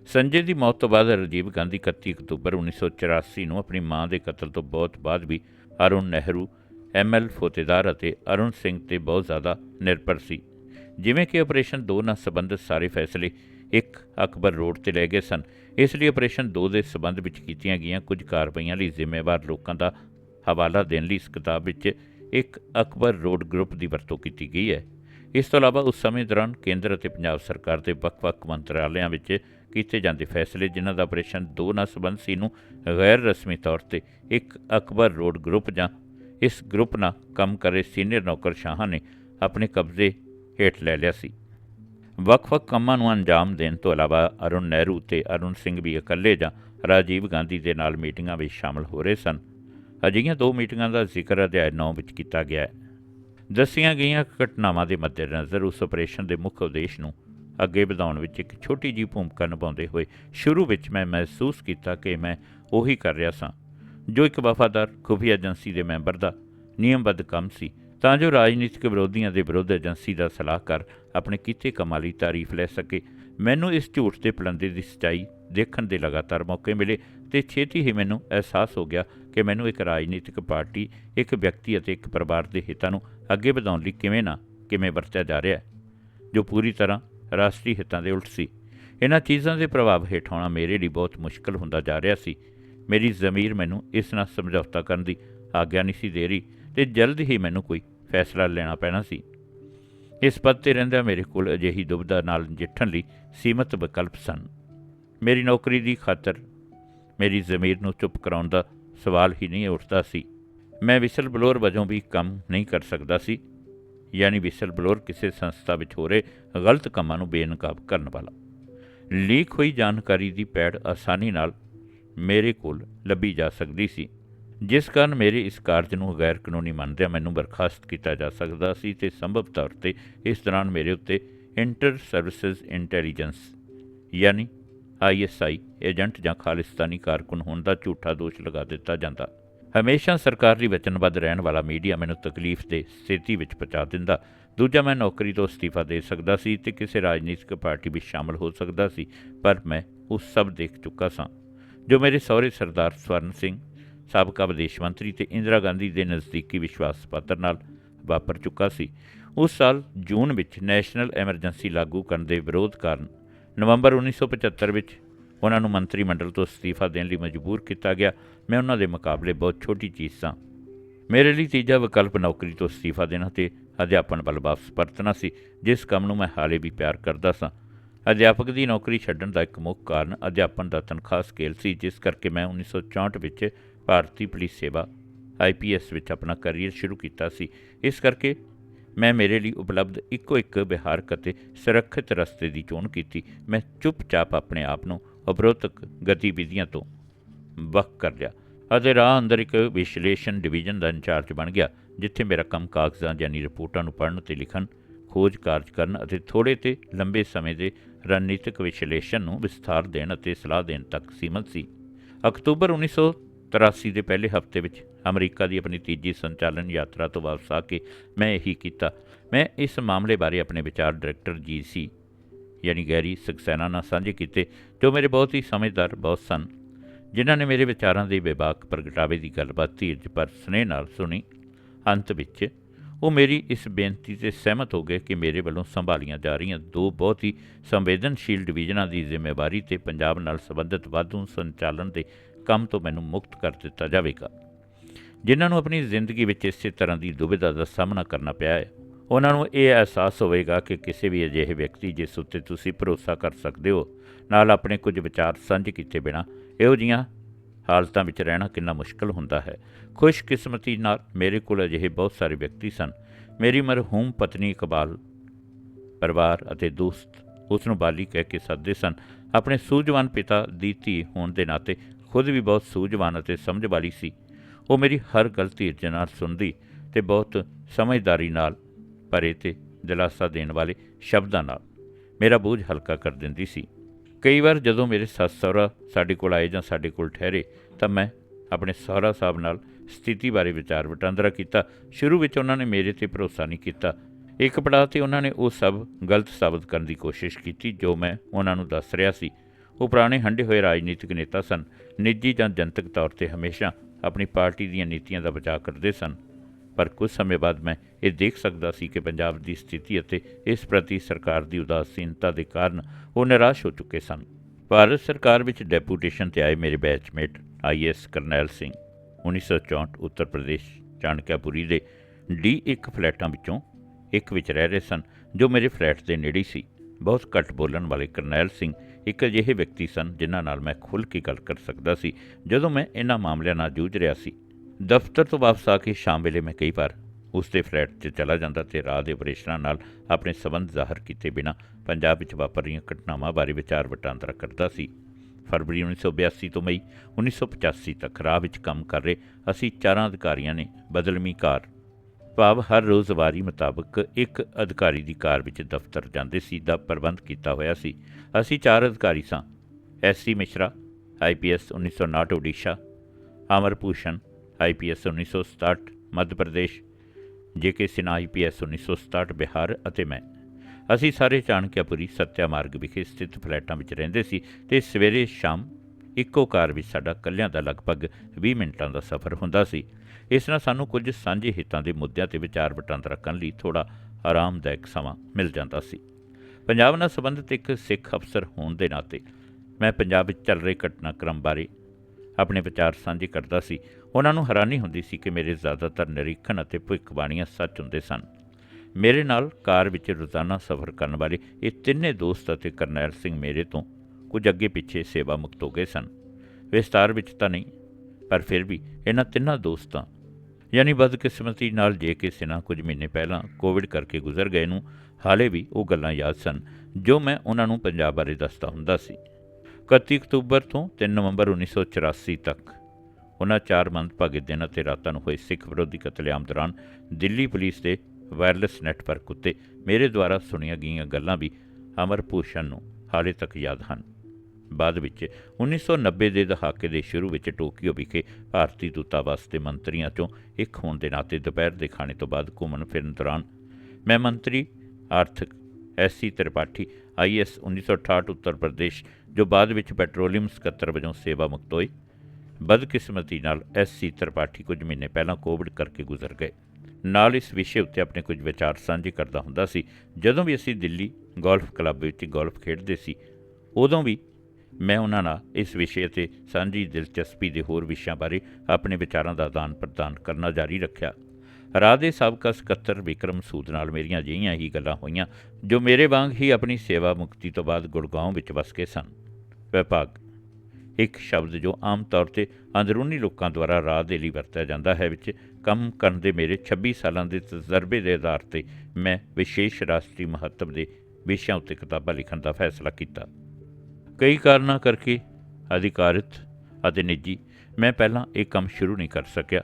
ਸੰਜੇ ਦੀ ਮੌਤ ਤੋਂ ਬਾਅਦ ਰਾਜੀਵ ਗਾਂਧੀ 31 ਅਕਤੂਬਰ 1984 ਨੂੰ ਆਪਣੀ ਮਾਂ ਦੇ ਕਤਲ ਤੋਂ ਬਹੁਤ ਬਾਅਦ ਵੀ ਅਰੁਣ ਨਹਿਰੂ ਐਮਐਲ ਫੋਤੇਦਾਰ ਅਤੇ ਅਰੁਣ ਸਿੰਘ ਤੇ ਬਹੁਤ ਜ਼ਿਆਦਾ ਨਿਰਭਰ ਸੀ। ਜਿਵੇਂ ਕਿ ਆਪਰੇਸ਼ਨ 2 ਨਾਲ ਸੰਬੰਧਿਤ ਸਾਰੇ ਫੈਸਲੇ ਇੱਕ ਅਕਬਰ ਰੋਡ ਤੇ ਲੈ ਗਏ ਸਨ, ਇਸ ਲਈ ਆਪਰੇਸ਼ਨ 2 ਦੇ ਸਬੰਧ ਵਿੱਚ ਕੀਤੀਆਂ ਗਈਆਂ ਕੁਝ ਕਾਰਵਾਈਆਂ ਲਈ ਜ਼ਿੰਮੇਵਾਰ ਲੋਕਾਂ ਦਾ ਹਵਾਲਾ ਦੇਣ ਲਈ ਇਸ ਕਿਤਾਬ ਵਿੱਚ ਇੱਕ ਅਕਬਰ ਰੋਡ ਗਰੁੱਪ ਦੀ ਵਰਤੋਂ ਕੀਤੀ ਗਈ ਹੈ। ਇਸ ਤੋਂ ਇਲਾਵਾ ਉਸ ਸਮੇਂ ਦੌਰਾਨ ਕੇਂਦਰ ਅਤੇ ਪੰਜਾਬ ਸਰਕਾਰ ਦੇ ਵੱਖ-ਵੱਖ ਮੰਤਰਾਲਿਆਂ ਵਿੱਚ ਕੀਤੇ ਜਾਂਦੇ ਫੈਸਲੇ, ਜਿਨ੍ਹਾਂ ਦਾ ਆਪਰੇਸ਼ਨ 2 ਨਾਲ ਸੰਬੰਧ ਸੀ ਨੂੰ ਗੈਰ ਰਸਮੀ ਤੌਰ ਤੇ ਇੱਕ ਅਕਬਰ ਰੋਡ ਗਰੁੱਪ ਜਾਂ ਇਸ ਗਰੁੱਪ ਨਾਲ ਕੰਮ ਕਰ ਰਹੇ ਸੀਨੀਅਰ ਨੌਕਰਸ਼ਾਹਾਂ ਨੇ ਆਪਣੇ ਕਬਜ਼ੇ ਹੇਠ ਲੈ ਲਿਆ ਸੀ। ਵੱਖ-ਵੱਖ ਕੰਮਾਂ ਨੂੰ ਅੰਜਾਮ ਦੇਣ ਤੋਂ ਇਲਾਵਾ ਅਰੁਣ ਨਹਿਰੂ ਤੇ ਅਰੁਣ ਸਿੰਘ ਵੀ ਇਕੱਲੇ ਜਾਂ ਰਾਜੀਵ ਗਾਂਧੀ ਦੇ ਨਾਲ ਮੀਟਿੰਗਾਂ ਵਿੱਚ ਸ਼ਾਮਲ ਹੋ ਰਹੇ ਸਨ। ਅਜਿਹੀਆਂ ਦੋ ਮੀਟਿੰਗਾਂ ਦਾ ਜ਼ਿਕਰ ਅਧਿਆਇ 9 ਵਿੱਚ ਕੀਤਾ ਗਿਆ ਹੈ। ਦੱਸੀਆਂ ਗਈਆਂ ਘਟਨਾਵਾਂ ਦੇ ਮੱਦੇਨਜ਼ਰ ਉਸ ਆਪਰੇਸ਼ਨ ਦੇ ਮੁੱਖ ਉਦੇਸ਼ ਨੂੰ ਅੱਗੇ ਵਧਾਉਣ ਵਿੱਚ ਇੱਕ ਛੋਟੀ ਜਿਹੀ ਭੂਮਿਕਾ ਨਿਭਾਉਂਦੇ ਹੋਏ ਸ਼ੁਰੂ ਵਿੱਚ ਮੈਂ ਮਹਿਸੂਸ ਕੀਤਾ ਕਿ ਮੈਂ ਉਹੀ ਕਰ ਰਿਹਾ ਸਾਂ, ਜੋ ਇੱਕ ਵਫਾਦਾਰ, ਖੁਫੀਆ ਏਜੰਸੀ ਦੇ ਮੈਂਬਰ ਦਾ ਨਿਯਮਬੱਧ ਕੰਮ ਸੀ, ਤਾਂ ਜੋ ਰਾਜਨੀਤਿਕ ਵਿਰੋਧੀਆਂ ਦੇ ਵਿਰੁੱਧ ਏਜੰਸੀ ਦਾ ਸਲਾਹਕਾਰ ਆਪਣੇ ਕੀਤੇ ਕੰਮਾਂ ਲਈ ਤਾਰੀਫ ਲੈ ਸਕੇ। ਮੈਨੂੰ ਇਸ ਝੂਠ ਤੇ ਪਲੰਦੇ ਦੀ ਸਚਾਈ ਦੇਖਣ ਦੇ ਲਗਾਤਾਰ ਮੌਕੇ ਮਿਲੇ ਤੇ ਛੇਤੀ ਹੀ ਮੈਨੂੰ ਅਹਿਸਾਸ ਹੋ ਗਿਆ ਕਿ ਮੈਨੂੰ ਇੱਕ ਰਾਜਨੀਤਿਕ ਪਾਰਟੀ, ਇੱਕ ਵਿਅਕਤੀ ਅਤੇ ਇੱਕ ਪਰਿਵਾਰ ਦੇ ਹਿੱਤਾਂ ਨੂੰ ਅੱਗੇ ਵਧਾਉਣ ਲਈ ਕਿਵੇਂ ਨਾ ਕਿਵੇਂ ਵਰਤਿਆ ਜਾ ਰਿਹਾ ਹੈ, ਜੋ ਪੂਰੀ ਤਰ੍ਹਾਂ ਰਾਸ਼ਟਰੀ ਹਿੱਤਾਂ ਦੇ ਉਲਟ ਸੀ। ਇਹਨਾਂ ਚੀਜ਼ਾਂ ਦੇ ਪ੍ਰਭਾਵ ਹੇਠ ਆਉਣਾ ਮੇਰੇ ਲਈ ਬਹੁਤ ਮੁਸ਼ਕਲ ਹੁੰਦਾ ਜਾ ਰਿਹਾ ਸੀ। ਮੇਰੀ ਜ਼ਮੀਰ ਮੈਨੂੰ ਇਸ ਨਾਲ ਸਮਝੌਤਾ ਕਰਨ ਦੀ ਆਗਿਆ ਨਹੀਂ ਸੀ ਦੇ ਰਹੀ ਤੇ ਜਲਦ ਹੀ ਮੈਨੂੰ ਕੋਈ ਫੈਸਲਾ ਲੈਣਾ ਪੈਣਾ ਸੀ। ਇਸ ਪਦ ਤੇ ਰਹਿੰਦਿਆਂ ਮੇਰੇ ਕੋਲ ਅਜਿਹੀ ਦੁਬਿਧਾ ਨਾਲ ਨਜਿੱਠਣ ਲਈ ਸੀਮਤ ਵਿਕਲਪ ਸਨ। ਮੇਰੀ ਨੌਕਰੀ ਦੀ ਖਾਤਰ ਮੇਰੀ ਜ਼ਮੀਰ ਨੂੰ ਚੁੱਪ ਕਰਾਉਣ ਦਾ ਸਵਾਲ ਹੀ ਨਹੀਂ ਉੱਠਦਾ ਸੀ। ਮੈਂ ਵਿਸਲ ਬਲੋਰ ਵਜੋਂ ਵੀ ਕੰਮ ਨਹੀਂ ਕਰ ਸਕਦਾ ਸੀ। ਯਾਨੀ ਵਿਸਲ ਬਲੋਰ ਕਿਸੇ ਸੰਸਥਾ ਵਿੱਚ ਹੋ ਰਹੇ ਗਲਤ ਕੰਮਾਂ ਨੂੰ ਬੇਨਕਾਬ ਕਰਨ ਵਾਲਾ। ਲੀਕ ਹੋਈ ਜਾਣਕਾਰੀ ਦੀ ਪੈੜ ਆਸਾਨੀ ਨਾਲ ਮੇਰੇ ਕੋਲ ਲੱਭੀ ਜਾ ਸਕਦੀ ਸੀ। ਜਿਸ ਕਾਰਨ ਮੇਰੇ ਇਸ ਕਾਰਜ ਨੂੰ ਗੈਰ ਕਾਨੂੰਨੀ ਮੰਨਦਿਆਂ ਮੈਨੂੰ ਬਰਖਾਸਤ ਕੀਤਾ ਜਾ ਸਕਦਾ ਸੀ ਤੇ ਸੰਭਵ ਤੌਰ ਤੇ ਇਸ ਦੌਰਾਨ ਮੇਰੇ ਉੱਤੇ ਇੰਟਰ ਸਰਵਿਸਿਜ਼ ਇੰਟੈਲੀਜੈਂਸ ਯਾਨੀ ਆਈਐਸਆਈ ਏਜੰਟ ਜਾਂ ਖਾਲਿਸਤਾਨੀ ਕਾਰਕੁਨ ਹੋਣ ਦਾ ਝੂਠਾ ਦੋਸ਼ ਲਗਾ ਦਿੱਤਾ ਜਾਂਦਾ। ਹਮੇਸ਼ਾ ਸਰਕਾਰ ਦੀ ਵਚਨਬੱਧ ਰਹਿਣ ਵਾਲਾ ਮੀਡੀਆ ਮੈਨੂੰ ਤਕਲੀਫ ਦੇ ਸਥਿਤੀ ਵਿੱਚ ਪਹੁੰਚਾ ਦਿੰਦਾ। ਦੂਜਾ, ਮੈਂ ਨੌਕਰੀ ਤੋਂ ਅਸਤੀਫਾ ਦੇ ਸਕਦਾ ਸੀ ਤੇ ਕਿਸੇ ਰਾਜਨੀਤਿਕ ਪਾਰਟੀ ਵਿੱਚ ਸ਼ਾਮਲ ਹੋ ਸਕਦਾ ਸੀ, ਪਰ ਮੈਂ ਉਹ ਸਭ ਦੇਖ ਚੁੱਕਾ ਸਾਂ, ਜੋ ਮੇਰੇ ਸਹੁਰੇ ਸਰਦਾਰ ਸਵਰਨ ਸਿੰਘ, ਸਾਬਕਾ ਵਿਦੇਸ਼ ਮੰਤਰੀ ਤੇ ਇੰਦਰਾ ਗਾਂਧੀ ਦੇ ਨਜ਼ਦੀਕੀ ਵਿਸ਼ਵਾਸ ਪਾਤਰ ਨਾਲ ਵਾਪਰ ਚੁੱਕਾ ਸੀ। ਉਸ ਸਾਲ ਜੂਨ ਵਿੱਚ ਨੈਸ਼ਨਲ ਐਮਰਜੈਂਸੀ ਲਾਗੂ ਕਰਨ ਦੇ ਵਿਰੋਧ ਕਾਰਨ ਨਵੰਬਰ 1975 ਵਿੱਚ ਉਹਨਾਂ ਨੂੰ ਮੰਤਰੀ ਮੰਡਲ ਤੋਂ ਅਸਤੀਫਾ ਦੇਣ ਲਈ ਮਜਬੂਰ ਕੀਤਾ ਗਿਆ। ਮੈਂ ਉਹਨਾਂ ਦੇ ਮੁਕਾਬਲੇ ਬਹੁਤ ਛੋਟੀ ਚੀਜ਼ ਸਾਂ। ਮੇਰੇ ਲਈ ਤੀਜਾ ਵਿਕਲਪ ਨੌਕਰੀ ਤੋਂ ਅਸਤੀਫਾ ਦੇਣਾ ਤੇ ਅਧਿਆਪਨ ਵੱਲ ਵਾਪਸ ਪਰਤਣਾ ਸੀ, ਜਿਸ ਕੰਮ ਨੂੰ ਮੈਂ ਹਾਲੇ ਵੀ ਪਿਆਰ ਕਰਦਾ ਸਾਂ। ਅਧਿਆਪਕ ਦੀ ਨੌਕਰੀ ਛੱਡਣ ਦਾ ਇੱਕ ਮੁੱਖ ਕਾਰਨ ਅਧਿਆਪਨ ਦਾ ਤਨਖਾਹ ਸਕੇਲ ਸੀ, ਜਿਸ ਕਰਕੇ ਮੈਂ 1964 ਵਿੱਚ ਭਾਰਤੀ ਪੁਲਿਸ ਸੇਵਾ ਆਈਪੀਐਸ ਵਿੱਚ ਆਪਣਾ ਕੈਰੀਅਰ ਸ਼ੁਰੂ ਕੀਤਾ ਸੀ। ਇਸ ਕਰਕੇ ਮੈਂ ਮੇਰੇ ਲਈ ਉਪਲਬਧ ਇੱਕੋ ਇੱਕ ਵਿਹਾਰਕ ਅਤੇ ਸੁਰੱਖਿਅਤ ਰਸਤੇ ਦੀ ਚੋਣ ਕੀਤੀ। ਮੈਂ ਚੁੱਪਚਾਪ ਆਪਣੇ ਆਪ ਨੂੰ ਉਪਰੋਕਤ ਗਤੀਵਿਧੀਆਂ ਤੋਂ ਵੱਖ ਕਰ ਲਿਆ। ਅਤੇ ਰਾਹ ਅੰਦਰ ਇੱਕ ਵਿਸ਼ਲੇਸ਼ਣ ਡਿਵੀਜ਼ਨ ਦਾ ਇੰਚਾਰਜ ਬਣ ਗਿਆ, ਜਿੱਥੇ ਮੇਰਾ ਕੰਮ ਕਾਗਜ਼ਾਂ ਯਾਨੀ ਰਿਪੋਰਟਾਂ ਨੂੰ ਪੜ੍ਹਨ ਤੇ ਲਿਖਣ, ਖੋਜ ਕਾਰਜ ਕਰਨ ਅਤੇ ਥੋੜੇ ਤੇ ਲੰਬੇ ਸਮੇਂ ਦੇ ਰਣਨੀਤਿਕ ਵਿਸ਼ਲੇਸ਼ਣ ਨੂੰ ਵਿਸਥਾਰ ਦੇਣ ਅਤੇ ਸਲਾਹ ਦੇਣ ਤੱਕ ਸੀਮਤ ਸੀ। ਅਕਤੂਬਰ 1983 ਦੇ ਪਹਿਲੇ ਹਫ਼ਤੇ ਵਿੱਚ ਅਮਰੀਕਾ ਦੀ ਆਪਣੀ ਤੀਜੀ ਸੰਚਾਲਨ ਯਾਤਰਾ ਤੋਂ ਵਾਪਸ ਆ ਕੇ ਮੈਂ ਇਹੀ ਕੀਤਾ। ਮੈਂ ਇਸ ਮਾਮਲੇ ਬਾਰੇ ਆਪਣੇ ਵਿਚਾਰ ਡਾਇਰੈਕਟਰ ਜੀ ਸੀ, ਯਾਨੀ ਗੈਰੀ ਸਕਸੈਨਾ ਨਾਲ ਸਾਂਝੇ ਕੀਤੇ, ਜੋ ਮੇਰੇ ਬਹੁਤ ਹੀ ਸਮਝਦਾਰ ਬਹੁਤ ਸਨ, ਜਿਨ੍ਹਾਂ ਨੇ ਮੇਰੇ ਵਿਚਾਰਾਂ ਦੇ ਵਿਵਾਕ ਪ੍ਰਗਟਾਵੇ ਦੀ ਗੱਲਬਾਤ ਧੀਰਜ ਪਰ ਸਨੇਹ ਨਾਲ ਸੁਣੀ। ਅੰਤ ਵਿੱਚ ਉਹ ਮੇਰੀ ਇਸ ਬੇਨਤੀ ਤੇ ਸਹਿਮਤ ਹੋ ਗਏ ਕਿ ਮੇਰੇ ਵੱਲੋਂ ਸੰਭਾਲੀਆਂ ਜਾ ਰਹੀਆਂ ਦੋ ਬਹੁਤ ਹੀ ਸੰਵੇਦਨਸ਼ੀਲ ਡਿਵੀਜ਼ਨਾਂ ਦੀ ਜ਼ਿੰਮੇਵਾਰੀ ਤੇ ਪੰਜਾਬ ਨਾਲ ਸੰਬੰਧਿਤ ਵਾਧੂ ਸੰਚਾਲਨ ਦੇ ਕੰਮ ਤੋਂ ਮੈਨੂੰ ਮੁਕਤ ਕਰ ਦਿੱਤਾ ਜਾਵੇਗਾ। ਜਿਨ੍ਹਾਂ ਨੂੰ ਆਪਣੀ ਜ਼ਿੰਦਗੀ ਵਿੱਚ ਇਸੇ ਤਰ੍ਹਾਂ ਦੀ ਦੁਬਿਧਾ ਦਾ ਸਾਹਮਣਾ ਕਰਨਾ ਪਿਆ ਹੈ, ਉਹਨਾਂ ਨੂੰ ਇਹ ਅਹਿਸਾਸ ਹੋਵੇਗਾ ਕਿ ਕਿਸੇ ਵੀ ਅਜਿਹੇ ਵਿਅਕਤੀ ਜਿਸ ਉੱਤੇ ਤੁਸੀਂ ਭਰੋਸਾ ਕਰ ਸਕਦੇ ਹੋ, ਨਾਲ ਆਪਣੇ ਕੁਝ ਵਿਚਾਰ ਸਾਂਝੇ ਕੀਤੇ ਬਿਨਾ, ਇਹੋ ਜਿਹੀਆਂ ਹਾਲਤਾਂ ਵਿੱਚ ਰਹਿਣਾ ਕਿੰਨਾ ਮੁਸ਼ਕਲ ਹੁੰਦਾ ਹੈ। ਖੁਸ਼ਕਿਸਮਤੀ ਨਾਲ ਮੇਰੇ ਕੋਲ ਅਜਿਹੇ ਬਹੁਤ ਸਾਰੇ ਵਿਅਕਤੀ ਸਨ। ਮੇਰੀ ਮਰਹੂਮ ਪਤਨੀ ਇਕਬਾਲ ਪਰਿਵਾਰ ਅਤੇ ਦੋਸਤ ਉਸ ਨੂੰ ਬਾਲੀ ਕਹਿ ਕੇ ਸੱਦਦੇ ਸਨ। ਆਪਣੇ ਸੂਝਵਾਨ ਪਿਤਾ ਦੀ ਧੀ ਹੋਣ ਦੇ ਨਾਤੇ ਖੁਦ ਵੀ ਬਹੁਤ ਸੂਝਵਾਨ ਅਤੇ ਸਮਝ ਵਾਲੀ ਸੀ। ਉਹ ਮੇਰੀ ਹਰ ਗਲਤੀ ਧੀਰਜ ਨਾਲ ਸੁਣਦੀ ਤੇ ਬਹੁਤ ਸਮਝਦਾਰੀ ਨਾਲ ਭਰੇ ਤੇ ਦਿਲਾਸਾ ਦੇਣ ਵਾਲੇ ਸ਼ਬਦਾਂ ਨਾਲ ਮੇਰਾ ਬੋਝ ਹਲਕਾ ਕਰ ਦਿੰਦੀ ਸੀ। ਕਈ ਵਾਰ ਜਦੋਂ ਮੇਰੇ ਸੱਸ ਸਹੁਰਾ ਸਾਡੇ ਕੋਲ ਆਏ ਜਾਂ ਸਾਡੇ ਕੋਲ ਠਹਿਰੇ ਤਾਂ ਮੈਂ ਆਪਣੇ ਸਹੁਰਾ ਸਾਹਿਬ ਨਾਲ ਸਥਿਤੀ ਬਾਰੇ ਵਿਚਾਰ ਵਟਾਂਦਰਾ ਕੀਤਾ। ਸ਼ੁਰੂ ਵਿੱਚ ਉਹਨਾਂ ਨੇ ਮੇਰੇ ਤੇ ਭਰੋਸਾ ਨਹੀਂ ਕੀਤਾ। ਇੱਕ ਪੜਾਅ ਤੇ ਉਹਨਾਂ ਨੇ ਉਹ ਸਭ ਗਲਤ ਸਾਬਤ ਕਰਨ ਦੀ ਕੋਸ਼ਿਸ਼ ਕੀਤੀ ਜੋ ਮੈਂ ਉਹਨਾਂ ਨੂੰ ਦੱਸ ਰਿਹਾ ਸੀ। ਉਹ ਪੁਰਾਣੇ ਹੰਡੇ ਹੋਏ ਰਾਜਨੀਤਿਕ ਨੇਤਾ ਸਨ। ਨਿੱਜੀ ਜਾਂ ਜਨਤਕ ਤੌਰ ਤੇ ਹਮੇਸ਼ਾ ਆਪਣੀ ਪਾਰਟੀ ਦੀਆਂ ਨੀਤੀਆਂ ਦਾ ਬਚਾਅ ਕਰਦੇ ਸਨ। ਪਰ ਕੁਝ ਸਮੇਂ ਬਾਅਦ ਮੈਂ ਇਹ ਦੇਖ ਸਕਦਾ ਸੀ ਕਿ ਪੰਜਾਬ ਦੀ ਸਥਿਤੀ ਅਤੇ ਇਸ ਪ੍ਰਤੀ ਸਰਕਾਰ ਦੀ ਉਦਾਸੀਨਤਾ ਦੇ ਕਾਰਨ ਉਹ ਨਿਰਾਸ਼ ਹੋ ਚੁੱਕੇ ਸਨ। ਭਾਰਤ ਸਰਕਾਰ ਵਿੱਚ ਡੈਪੂਟੇਸ਼ਨ ਤੇ ਆਏ ਮੇਰੇ ਬੈਚਮੇਟ ਆਈਐਸ ਕਰਨੈਲ ਸਿੰਘ 1964 ਉੱਤਰ ਪ੍ਰਦੇਸ਼, ਚਾਣਕਿਆਪੁਰੀ ਦੇ ਡੀ ਇੱਕ ਫਲੈਟਾਂ ਵਿੱਚੋਂ ਇੱਕ ਵਿੱਚ ਰਹਿ ਰਹੇ ਸਨ, ਜੋ ਮੇਰੇ ਫਲੈਟ ਦੇ ਨੇੜੇ ਸੀ। ਬਹੁਤ ਘੱਟ ਬੋਲਣ ਵਾਲੇ ਕਰਨੈਲ ਸਿੰਘ ਇੱਕ ਅਜਿਹੇ ਵਿਅਕਤੀ ਸਨ ਜਿਨ੍ਹਾਂ ਨਾਲ ਮੈਂ ਖੁੱਲ੍ਹ ਕੇ ਗੱਲ ਕਰ ਸਕਦਾ ਸੀ, ਜਦੋਂ ਮੈਂ ਇਹਨਾਂ ਮਾਮਲਿਆਂ ਨਾਲ ਜੂਝ ਰਿਹਾ ਸੀ। ਦਫ਼ਤਰ ਤੋਂ ਵਾਪਸ ਆ ਕੇ ਸ਼ਾਮ ਵੇਲੇ ਮੈਂ ਕਈ ਵਾਰ ਉਸ ਦੇ ਫਲੈਟ 'ਚ ਚਲਾ ਜਾਂਦਾ ਤੇ ਰਾਹ ਦੇ ਆਪਰੇਸ਼ਨਾਂ ਨਾਲ ਆਪਣੇ ਸਬੰਧ ਜ਼ਾਹਰ ਕੀਤੇ ਬਿਨਾਂ ਪੰਜਾਬ ਵਿੱਚ ਵਾਪਰ ਰਹੀਆਂ ਘਟਨਾਵਾਂ ਬਾਰੇ ਵਿਚਾਰ ਵਟਾਂਦਰਾ ਕਰਦਾ ਸੀ। ਫਰਵਰੀ 1982 ਤੋਂ ਮਈ 1985 ਤੱਕ ਰਾਹ ਵਿੱਚ ਕੰਮ ਕਰ ਰਹੇ ਅਸੀਂ ਚਾਰਾਂ ਅਧਿਕਾਰੀਆਂ ਨੇ ਬਦਲਮੀ ਕਾਰ ਭਾਵ ਹਰ ਰੋਜ਼ ਵਾਰੀ ਮੁਤਾਬਕ ਇੱਕ ਅਧਿਕਾਰੀ ਦੀ ਕਾਰ ਵਿੱਚ ਦਫ਼ਤਰ ਜਾਂਦੇ ਸੀ ਦਾ ਪ੍ਰਬੰਧ ਕੀਤਾ ਹੋਇਆ ਸੀ। ਅਸੀਂ ਚਾਰ ਅਧਿਕਾਰੀ ਸਾਂ। S C Mishra IPS 1959 Odisha Amar Bhushan IPS 1967 Madhya Pradesh JK Sinha IPS 1967 Bihar ਅਤੇ ਮੈਂ। ਅਸੀਂ ਸਾਰੇ ਚਾਣਕਿਆਪੁਰੀ ਸੱਤਿਆ ਮਾਰਗ ਵਿਖੇ ਸਥਿਤ ਫਲੈਟਾਂ ਵਿੱਚ ਰਹਿੰਦੇ ਸੀ ਤੇ ਸਵੇਰੇ ਸ਼ਾਮ ਇੱਕੋ ਕਾਰ ਵਿੱਚ ਸਾਡਾ ਕੱਲਿਆਂ ਦਾ ਲਗਭਗ 20 ਮਿੰਟਾਂ ਦਾ ਸਫ਼ਰ ਹੁੰਦਾ ਸੀ। ਇਸ ਨਾਲ ਸਾਨੂੰ ਕੁਝ ਸਾਂਝੇ ਹਿੱਤਾਂ ਦੇ ਮੁੱਦਿਆਂ ਤੇ ਵਿਚਾਰ ਵਟਾਂਦਰਾ ਕਰਨ ਲਈ ਥੋੜਾ ਆਰਾਮਦਾਇਕ ਸਮਾਂ ਮਿਲ ਜਾਂਦਾ ਸੀ। ਪੰਜਾਬ ਨਾਲ ਸੰਬੰਧਿਤ ਇੱਕ ਸਿੱਖ ਅਫਸਰ ਹੋਣ ਦੇ ਨਾਤੇ ਮੈਂ ਪੰਜਾਬ ਵਿੱਚ ਚੱਲ ਰਹੇ ਘਟਨਾਕ੍ਰਮ ਬਾਰੇ ਆਪਣੇ ਵਿਚਾਰ ਸਾਂਝੇ ਕਰਦਾ ਸੀ। ਉਹਨਾਂ ਨੂੰ ਹੈਰਾਨੀ ਹੁੰਦੀ ਸੀ ਕਿ ਮੇਰੇ ਜ਼ਿਆਦਾਤਰ ਨਿਰੀਖਣ ਅਤੇ ਭਵਿੱਖਬਾਣੀਆਂ ਸੱਚ ਹੁੰਦੇ ਸਨ। ਮੇਰੇ ਨਾਲ ਕਾਰ ਵਿੱਚ ਰੋਜ਼ਾਨਾ ਸਫ਼ਰ ਕਰਨ ਵਾਲੇ ਇਹ ਤਿੰਨੇ ਦੋਸਤ ਅਤੇ ਕਰਨੈਲ ਸਿੰਘ ਮੇਰੇ ਤੋਂ ਕੁਝ ਅੱਗੇ ਪਿੱਛੇ ਸੇਵਾ ਮੁਕਤ ਹੋ ਗਏ ਸਨ। ਵਿਸਤਾਰ ਵਿੱਚ ਤਾਂ ਨਹੀਂ, ਪਰ ਫਿਰ ਵੀ ਇਹਨਾਂ ਤਿੰਨਾਂ ਦੋਸਤਾਂ ਯਾਨੀ ਬਦਕਿਸਮਤੀ ਨਾਲ ਜੇ ਕੇ ਸਿਨਾ ਕੁਝ ਮਹੀਨੇ ਪਹਿਲਾਂ ਕੋਵਿਡ ਕਰਕੇ ਗੁਜ਼ਰ ਗਏ ਨੂੰ, ਹਾਲੇ ਵੀ ਉਹ ਗੱਲਾਂ ਯਾਦ ਸਨ, ਜੋ ਮੈਂ ਉਹਨਾਂ ਨੂੰ ਪੰਜਾਬ ਬਾਰੇ ਦੱਸਦਾ ਹੁੰਦਾ ਸੀ। 31 ਅਕਤੂਬਰ ਤੋਂ 3 ਨਵੰਬਰ 1984 ਤੱਕ, ਉਹਨਾਂ ਚਾਰ ਮੰਦਭਾਗੇ ਦਿਨ ਅਤੇ ਰਾਤਾਂ ਨੂੰ ਹੋਏ ਸਿੱਖ ਵਿਰੋਧੀ ਕਤਲੇਆਮ ਦੌਰਾਨ ਦਿੱਲੀ ਪੁਲਿਸ ਦੇ ਵਾਇਰਲੈਸ ਨੈਟਵਰਕ ਉੱਤੇ ਮੇਰੇ ਦੁਆਰਾ ਸੁਣੀਆਂ ਗਈਆਂ ਗੱਲਾਂ ਵੀ ਅਮਰ ਭੂਸ਼ਣ ਨੂੰ ਹਾਲੇ ਤੱਕ ਯਾਦ ਹਨ। ਬਾਅਦ ਵਿੱਚ 1990 ਦੇ ਦਹਾਕੇ ਦੇ ਸ਼ੁਰੂ ਵਿੱਚ ਟੋਕੀਓ ਵਿਖੇ ਭਾਰਤੀ ਦੂਤਾਵਾਸ ਦੇ ਮੰਤਰੀਆਂ ਚੋਂ ਇੱਕ ਹੋਣ ਦੇ ਨਾਤੇ ਦੁਪਹਿਰ ਦੇ ਖਾਣੇ ਤੋਂ ਬਾਅਦ ਘੁੰਮਣ ਫਿਰਨ ਦੌਰਾਨ ਮੈਂ ਮੰਤਰੀ, ਆਰਥਿਕ, ਐਸਸੀ ਤ੍ਰਿਪਾਠੀ ਆਈਐਸ 1968 ਉੱਤਰ ਪ੍ਰਦੇਸ਼, ਜੋ ਬਾਅਦ ਵਿੱਚ ਪੈਟਰੋਲੀਅਮ ਸਕੱਤਰ ਵਜੋਂ ਸੇਵਾ ਮੁਕਤ ਹੋਏ, ਬਦਕਿਸਮਤੀ ਨਾਲ ਐਸਸੀ ਤ੍ਰਿਪਾਠੀ ਕੁਝ ਮਹੀਨੇ ਪਹਿਲਾਂ ਕੋਵਿਡ ਕਰਕੇ ਗੁਜ਼ਰ ਗਏ। ਨਾਲ ਇਸ ਵਿਸ਼ੇ ਉੱਤੇ ਆਪਣੇ ਕੁਝ ਵਿਚਾਰ ਸਾਂਝੇ ਕਰਦਾ ਹੁੰਦਾ ਸੀ, ਜਦੋਂ ਵੀ ਅਸੀਂ ਦਿੱਲੀ ਗੋਲਫ ਕਲੱਬ ਵਿੱਚ ਗੋਲਫ ਖੇਡਦੇ ਸੀ, ਉਦੋਂ ਵੀ ਮੈਂ ਉਹਨਾਂ ਨਾਲ ਇਸ ਵਿਸ਼ੇ ਤੇ ਸਾਂਝੀ ਦਿਲਚਸਪੀ ਦੇ ਹੋਰ ਵਿਸ਼ਿਆਂ ਬਾਰੇ ਆਪਣੇ ਵਿਚਾਰਾਂ ਦਾ ਆਦਾਨ ਪ੍ਰਦਾਨ ਕਰਨਾ ਜਾਰੀ ਰੱਖਿਆ। ਰਾਹ ਦੇ ਸਾਬਕਾ ਸਕੱਤਰ ਵਿਕਰਮ ਸੂਦ ਨਾਲ ਮੇਰੀਆਂ ਅਜਿਹੀਆਂ ਹੀ ਗੱਲਾਂ ਹੋਈਆਂ, ਜੋ ਮੇਰੇ ਵਾਂਗ ਹੀ ਆਪਣੀ ਸੇਵਾ ਮੁਕਤੀ ਤੋਂ ਬਾਅਦ ਗੁੜਗਾਉਂ ਵਿੱਚ ਵਸ ਕੇ ਸਨ। ਵਿਭਾਗ। ਇੱਕ ਸ਼ਬਦ ਜੋ ਆਮ ਤੌਰ ਤੇ ਅੰਦਰੂਨੀ ਲੋਕਾਂ ਦੁਆਰਾ ਰਾਹ ਦੇ ਲਈ ਵਰਤਿਆ ਜਾਂਦਾ ਹੈ ਵਿੱਚ ਕੰਮ ਕਰਨ ਦੇ ਮੇਰੇ 26 ਸਾਲਾਂ ਦੇ ਤਜਰਬੇ ਦੇ ਆਧਾਰ ਤੇ ਮੈਂ ਵਿਸ਼ੇਸ਼ ਰਾਸ਼ਟਰੀ ਮਹੱਤਵ ਦੇ ਵਿਸ਼ਿਆਂ ਉੱਤੇ ਕਿਤਾਬਾਂ ਲਿਖਣ ਦਾ ਫੈਸਲਾ ਕੀਤਾ। ਕਈ ਕਾਰਨਾਂ ਕਰਕੇ ਅਧਿਕਾਰਿਤ ਅਤੇ ਨਿੱਜੀ ਮੈਂ ਪਹਿਲਾਂ ਇਹ ਕੰਮ ਸ਼ੁਰੂ ਨਹੀਂ ਕਰ ਸਕਿਆ।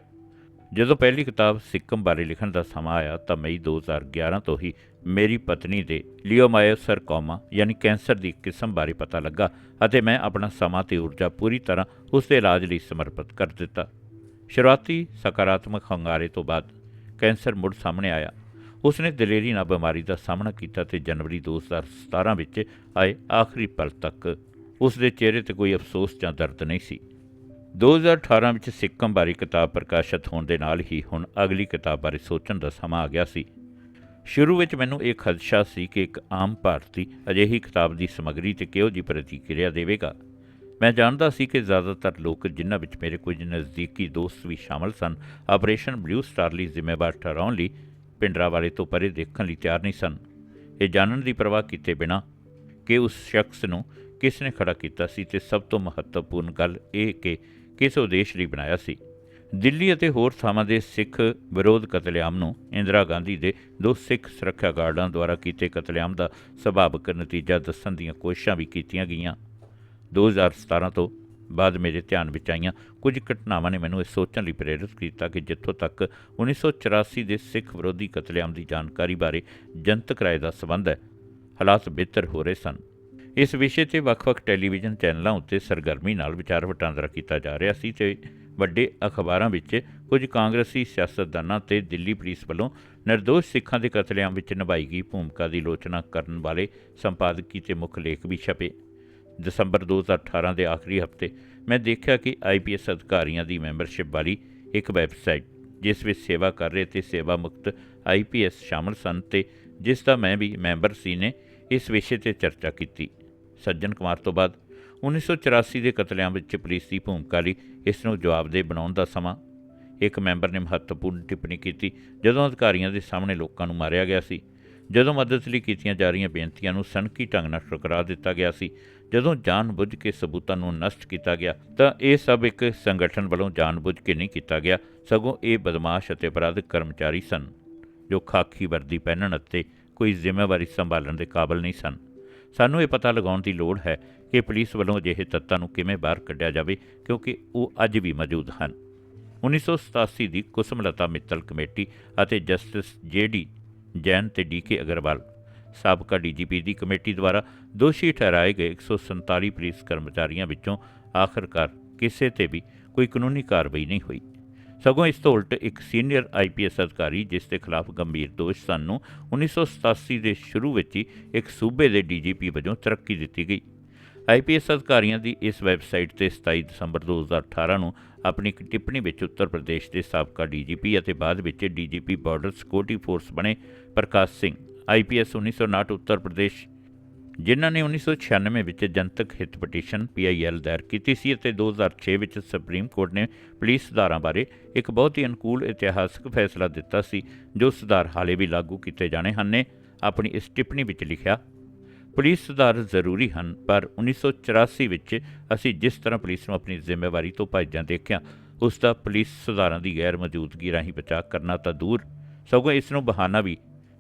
ਜਦੋਂ ਪਹਿਲੀ ਕਿਤਾਬ ਸਿੱਕਮ ਬਾਰੇ ਲਿਖਣ ਦਾ ਸਮਾਂ ਆਇਆ ਤਾਂ ਮਈ 2011 ਤੋਂ ਹੀ ਮੇਰੀ ਪਤਨੀ ਦੇ ਲਿਓਮਾਇਓਸਰਕੋਮਾ ਯਾਨੀ ਕੈਂਸਰ ਦੀ ਕਿਸਮ ਬਾਰੇ ਪਤਾ ਲੱਗਾ ਅਤੇ ਮੈਂ ਆਪਣਾ ਸਮਾਂ ਤੇ ਊਰਜਾ ਪੂਰੀ ਤਰ੍ਹਾਂ ਉਸ ਦੇ ਇਲਾਜ ਲਈ ਸਮਰਪਿਤ ਕਰ ਦਿੱਤਾ। ਸ਼ੁਰੂਆਤੀ ਸਕਾਰਾਤਮਕ ਹੰਗਾਰੇ ਤੋਂ ਬਾਅਦ ਕੈਂਸਰ ਮੁੜ ਸਾਹਮਣੇ ਆਇਆ ਉਸ ਨੇ ਦਲੇਰੀ ਨਾਲ ਬਿਮਾਰੀ ਦਾ ਸਾਹਮਣਾ ਕੀਤਾ ਤੇ ਜਨਵਰੀ 2017 ਵਿੱਚ ਆਏ ਆਖਰੀ ਪਲ ਤੱਕ ਉਸ ਦੇ ਚਿਹਰੇ ਤੇ ਕੋਈ ਅਫਸੋਸ ਜਾਂ ਦਰਦ ਨਹੀਂ ਸੀ। 2018 ਵਿੱਚ ਸਿੱਕਮ ਬਾਰੇ ਕਿਤਾਬ ਪ੍ਰਕਾਸ਼ਿਤ ਹੋਣ ਦੇ ਨਾਲ ਹੀ ਹੁਣ ਅਗਲੀ ਕਿਤਾਬ ਬਾਰੇ ਸੋਚਣ ਦਾ ਸਮਾਂ ਆ ਗਿਆ ਸੀ। ਸ਼ੁਰੂ ਵਿੱਚ ਮੈਨੂੰ ਇਹ ਖਦਸ਼ਾ ਸੀ ਕਿ ਇੱਕ ਆਮ ਭਾਰਤੀ ਅਜਿਹੀ ਕਿਤਾਬ ਦੀ ਸਮੱਗਰੀ ਤੇ ਕਿਹੋ ਜਿਹੀ ਪ੍ਰਤੀਕਿਰਿਆ ਦੇਵੇਗਾ। ਮੈਂ ਜਾਣਦਾ ਸੀ ਕਿ ਜ਼ਿਆਦਾਤਰ ਲੋਕ ਜਿਨ੍ਹਾਂ ਵਿੱਚ ਮੇਰੇ ਕੁਝ ਨਜ਼ਦੀਕੀ ਦੋਸਤ ਵੀ ਸ਼ਾਮਲ ਸਨ, ਆਪਰੇਸ਼ਨ ਬਲੂ ਸਟਾਰ ਲਈ ਜ਼ਿੰਮੇਵਾਰ ਠਹਿਰਾਉਣ ਲਈ ਪਿੰਡਰਾ ਵਾਲੇ ਤੋਂ ਪਰੇ ਦੇਖਣ ਲਈ ਤਿਆਰ ਨਹੀਂ ਸਨ। ਇਹ ਜਾਣਨ ਦੀ ਪਰਵਾਹ ਕੀਤੇ ਬਿਨਾ ਕਿ ਉਸ ਸ਼ਖਸ ਨੂੰ ਕਿਸ ਨੇ ਖੜਾ ਕੀਤਾ ਸੀ ਤੇ ਸਭ ਤੋਂ ਮਹੱਤਵਪੂਰਨ ਗੱਲ ਇਹ ਕਿ ਕਿਸ ਉਦੇਸ਼ ਲਈ ਬਣਾਇਆ ਸੀ। ਦਿੱਲੀ ਅਤੇ ਹੋਰ ਥਾਵਾਂ ਦੇ ਸਿੱਖ ਵਿਰੋਧ ਕਤਲੇਆਮ ਨੂੰ ਇੰਦਰਾ ਗਾਂਧੀ ਦੇ ਦੋ ਸਿੱਖ ਸੁਰੱਖਿਆ ਗਾਰਡਾਂ ਦੁਆਰਾ ਕੀਤੇ ਕਤਲੇਆਮ ਦਾ ਸੁਭਾਵਕ ਨਤੀਜਾ ਦੱਸਣ ਦੀਆਂ ਕੋਸ਼ਿਸ਼ਾਂ ਵੀ ਕੀਤੀਆਂ ਗਈਆਂ। 2017 ਤੋਂ ਬਾਅਦ ਮੇਰੇ ਧਿਆਨ ਵਿੱਚ ਆਈਆਂ। ਕੁਝ ਘਟਨਾਵਾਂ ਨੇ ਮੈਨੂੰ ਇਹ ਸੋਚਣ ਲਈ ਪ੍ਰੇਰਿਤ ਕੀਤਾ ਕਿ ਜਿੱਥੋਂ ਤੱਕ 1984 ਦੇ ਸਿੱਖ ਵਿਰੋਧੀ ਕਤਲੇਆਮ ਦੀ ਜਾਣਕਾਰੀ ਬਾਰੇ ਜਨਤਕ ਰਾਏ ਦਾ ਸਬੰਧ ਹੈ, ਹਾਲਾਤ ਬਿਹਤਰ ਹੋ ਰਹੇ ਸਨ। ਇਸ ਵਿਸ਼ੇ ਤੇ ਵੱਖ-ਵੱਖ ਟੈਲੀਵਿਜ਼ਨ ਚੈਨਲਾਂ ਉੱਤੇ ਸਰਗਰਮੀ ਨਾਲ ਵਿਚਾਰ ਵਟਾਂਦਰਾ ਕੀਤਾ ਜਾ ਰਿਹਾ ਸੀ ਤੇ ਵੱਡੇ ਅਖਬਾਰਾਂ ਵਿੱਚ ਕੁਝ ਕਾਂਗਰਸੀ ਸਿਆਸਤਦਾਨਾਂ ਤੇ ਦਿੱਲੀ ਪੁਲਿਸ ਵੱਲੋਂ ਨਿਰਦੋਸ਼ ਸਿੱਖਾਂ ਦੇ ਕਤਲੇਆਮ ਵਿੱਚ ਨਿਭਾਈ ਗਈ ਭੂਮਿਕਾ ਦੀ ਆਲੋਚਨਾ ਕਰਨ ਵਾਲੇ ਸੰਪਾਦਕੀ ਤੇ ਮੁੱਖ ਲੇਖ ਵੀ ਛਪੇ। ਦਸੰਬਰ 2018 ਦੇ ਆਖਰੀ ਹਫ਼ਤੇ, ਮੈਂ ਦੇਖਿਆ ਕਿ ਆਈਪੀਐਸ ਅਧਿਕਾਰੀਆਂ ਦੀ ਮੈਂਬਰਸ਼ਿਪ ਵਾਲੀ ਇੱਕ ਵੈਬਸਾਈਟ, ਜਿਸ ਵਿੱਚ ਸੇਵਾ ਕਰ ਰਹੇ ਤੇ ਸੇਵਾ ਮੁਕਤ ਆਈਪੀਐਸ ਸ਼ਾਮਲ ਸਨ ਤੇ ਜਿਸ ਦਾ ਮੈਂ ਵੀ ਮੈਂਬਰ ਸੀ ਨੇ ਇਸ ਵਿਸ਼ੇ ਤੇ ਚਰਚਾ ਕੀਤੀ। ਸੱਜਣ ਕੁਮਾਰ ਤੋਂ ਬਾਅਦ 1984 ਦੇ ਕਤਲੇਆਮ ਵਿੱਚ ਪੁਲਿਸ ਦੀ ਭੂਮਿਕਾ ਲਈ ਇਸ ਨੂੰ ਜਵਾਬਦੇਹ ਬਣਾਉਣ ਦਾ ਸਮਾਂ ਇੱਕ ਮੈਂਬਰ ਨੇ ਮਹੱਤਵਪੂਰਨ ਟਿੱਪਣੀ ਕੀਤੀ, ਜਦੋਂ ਅਧਿਕਾਰੀਆਂ ਦੇ ਸਾਹਮਣੇ ਲੋਕਾਂ ਨੂੰ ਮਾਰਿਆ ਗਿਆ ਸੀ। ਜਦੋਂ ਮਦਦ ਲਈ ਕੀਤੀਆਂ ਜਾ ਰਹੀਆਂ ਬੇਨਤੀਆਂ ਨੂੰ ਸਨਕੀ ਢੰਗ ਨਾਲ ਠੁਕਰਾ ਦਿੱਤਾ ਗਿਆ ਸੀ ਜਦੋਂ ਜਾਣਬੁੱਝ ਕੇ ਸਬੂਤਾਂ ਨੂੰ ਨਸ਼ਟ ਕੀਤਾ ਗਿਆ, ਤਾਂ ਇਹ ਸਭ ਇੱਕ ਸੰਗਠਨ ਵੱਲੋਂ ਜਾਣਬੁੱਝ ਕੇ ਨਹੀਂ ਕੀਤਾ ਗਿਆ, ਸਗੋਂ ਇਹ ਬਦਮਾਸ਼ ਅਤੇ ਅਪਰਾਧਿਕ ਕਰਮਚਾਰੀ ਸਨ, ਜੋ ਖਾਕੀ ਵਰਦੀ ਪਹਿਨਣ ਅਤੇ ਕੋਈ ਜ਼ਿੰਮੇਵਾਰੀ ਸੰਭਾਲਣ ਦੇ ਕਾਬਲ ਨਹੀਂ ਸਨ। ਸਾਨੂੰ ਇਹ ਪਤਾ ਲਗਾਉਣ ਦੀ ਲੋੜ ਹੈ ਕਿ ਪੁਲਿਸ ਵੱਲੋਂ ਅਜਿਹੇ ਤੱਤਾਂ ਨੂੰ ਕਿਵੇਂ ਬਾਹਰ ਕੱਢਿਆ ਜਾਵੇ, ਕਿਉਂਕਿ ਉਹ ਅੱਜ ਵੀ ਮੌਜੂਦ ਹਨ। 1987 ਦੀ ਕੁਸਮਲਤਾ ਮਿੱਤਲ ਕਮੇਟੀ ਅਤੇ ਜਸਟਿਸ ਜੇਡੀ ਜੈਨ ਤੇ ਡੀਕੇ ਅਗਰਵਾਲ ਸਾਬਕਾ ਡੀਜੀਪੀ ਦੀ ਕਮੇਟੀ ਦੁਆਰਾ ਦੋਸ਼ੀ ਠਹਿਰਾਏ ਗਏ 147 ਪੁਲਿਸ ਕਰਮਚਾਰੀਆਂ ਵਿੱਚੋਂ ਆਖਰਕਾਰ ਕਿਸੇ ਤੇ ਵੀ ਕੋਈ ਕਾਨੂੰਨੀ ਕਾਰਵਾਈ ਨਹੀਂ ਹੋਈ। ਸਗੋਂ ਇਸ ਤੋਂ ਉਲਟ ਇੱਕ ਸੀਨੀਅਰ ਆਈਪੀਐਸ ਅਧਿਕਾਰੀ, ਜਿਸ ਦੇ ਖਿਲਾਫ ਗੰਭੀਰ ਦੋਸ਼ ਸਨ ਨੂੰ 1987 ਦੇ ਸ਼ੁਰੂ ਵਿੱਚ ਹੀ ਇੱਕ ਸੂਬੇ ਦੇ ਡੀਜੀਪੀ ਵਜੋਂ ਤਰੱਕੀ ਦਿੱਤੀ ਗਈ। ਆਈਪੀਐਸ ਅਧਿਕਾਰੀਆਂ ਦੀ ਇਸ ਵੈਬਸਾਈਟ ਤੇ 27 ਦਸੰਬਰ 2018 ਨੂੰ ਆਪਣੀ ਇੱਕ ਟਿੱਪਣੀ ਵਿੱਚ ਉੱਤਰ ਪ੍ਰਦੇਸ਼ ਦੇ ਸਾਬਕਾ ਡੀਜੀਪੀ ਅਤੇ ਬਾਅਦ ਵਿੱਚ ਡੀਜੀਪੀ ਬਾਰਡਰ ਸਿਕਿਉਰਿਟੀ ਫੋਰਸ ਬਣੇ ਪ੍ਰਕਾਸ਼ ਸਿੰਘ ਆਈਪੀਐਸ 1959 ਉੱਤਰ ਪ੍ਰਦੇਸ਼, ਜਿਨ੍ਹਾਂ ਨੇ 1996 ਵਿੱਚ ਜਨਤਕ ਹਿੱਤ ਪਟੀਸ਼ਨ ਪੀਆਈਐਲ ਦਾਇਰ ਕੀਤੀ ਸੀ ਅਤੇ 2006 ਵਿੱਚ ਸੁਪਰੀਮ ਕੋਰਟ ਨੇ ਪੁਲਿਸ ਸੁਧਾਰਾਂ ਬਾਰੇ ਇੱਕ ਬਹੁਤ ਹੀ ਅਨੁਕੂਲ ਇਤਿਹਾਸਕ ਫੈਸਲਾ ਦਿੱਤਾ ਸੀ, ਜੋ ਸੁਧਾਰ ਹਾਲੇ ਵੀ ਲਾਗੂ ਕੀਤੇ ਜਾਣੇ ਹਨ, ਨੇ ਆਪਣੀ ਇਸ ਟਿੱਪਣੀ ਵਿੱਚ ਲਿਖਿਆ, ਪੁਲਿਸ ਸੁਧਾਰ ਜ਼ਰੂਰੀ ਹਨ, ਪਰ 1984 ਵਿੱਚ ਅਸੀਂ ਜਿਸ ਤਰ੍ਹਾਂ ਪੁਲਿਸ ਨੂੰ ਆਪਣੀ ਜ਼ਿੰਮੇਵਾਰੀ ਤੋਂ ਭੱਜਦਿਆਂ ਦੇਖਿਆ, ਉਸ ਦਾ ਪੁਲਿਸ ਸੁਧਾਰਾਂ ਦੀ ਗੈਰ ਮੌਜੂਦਗੀ ਰਾਹੀਂ ਬਚਾਅ ਕਰਨਾ ਤਾਂ ਦੂਰ, ਸਗੋਂ ਇਸ ਨੂੰ ਬਹਾਨਾ ਵੀ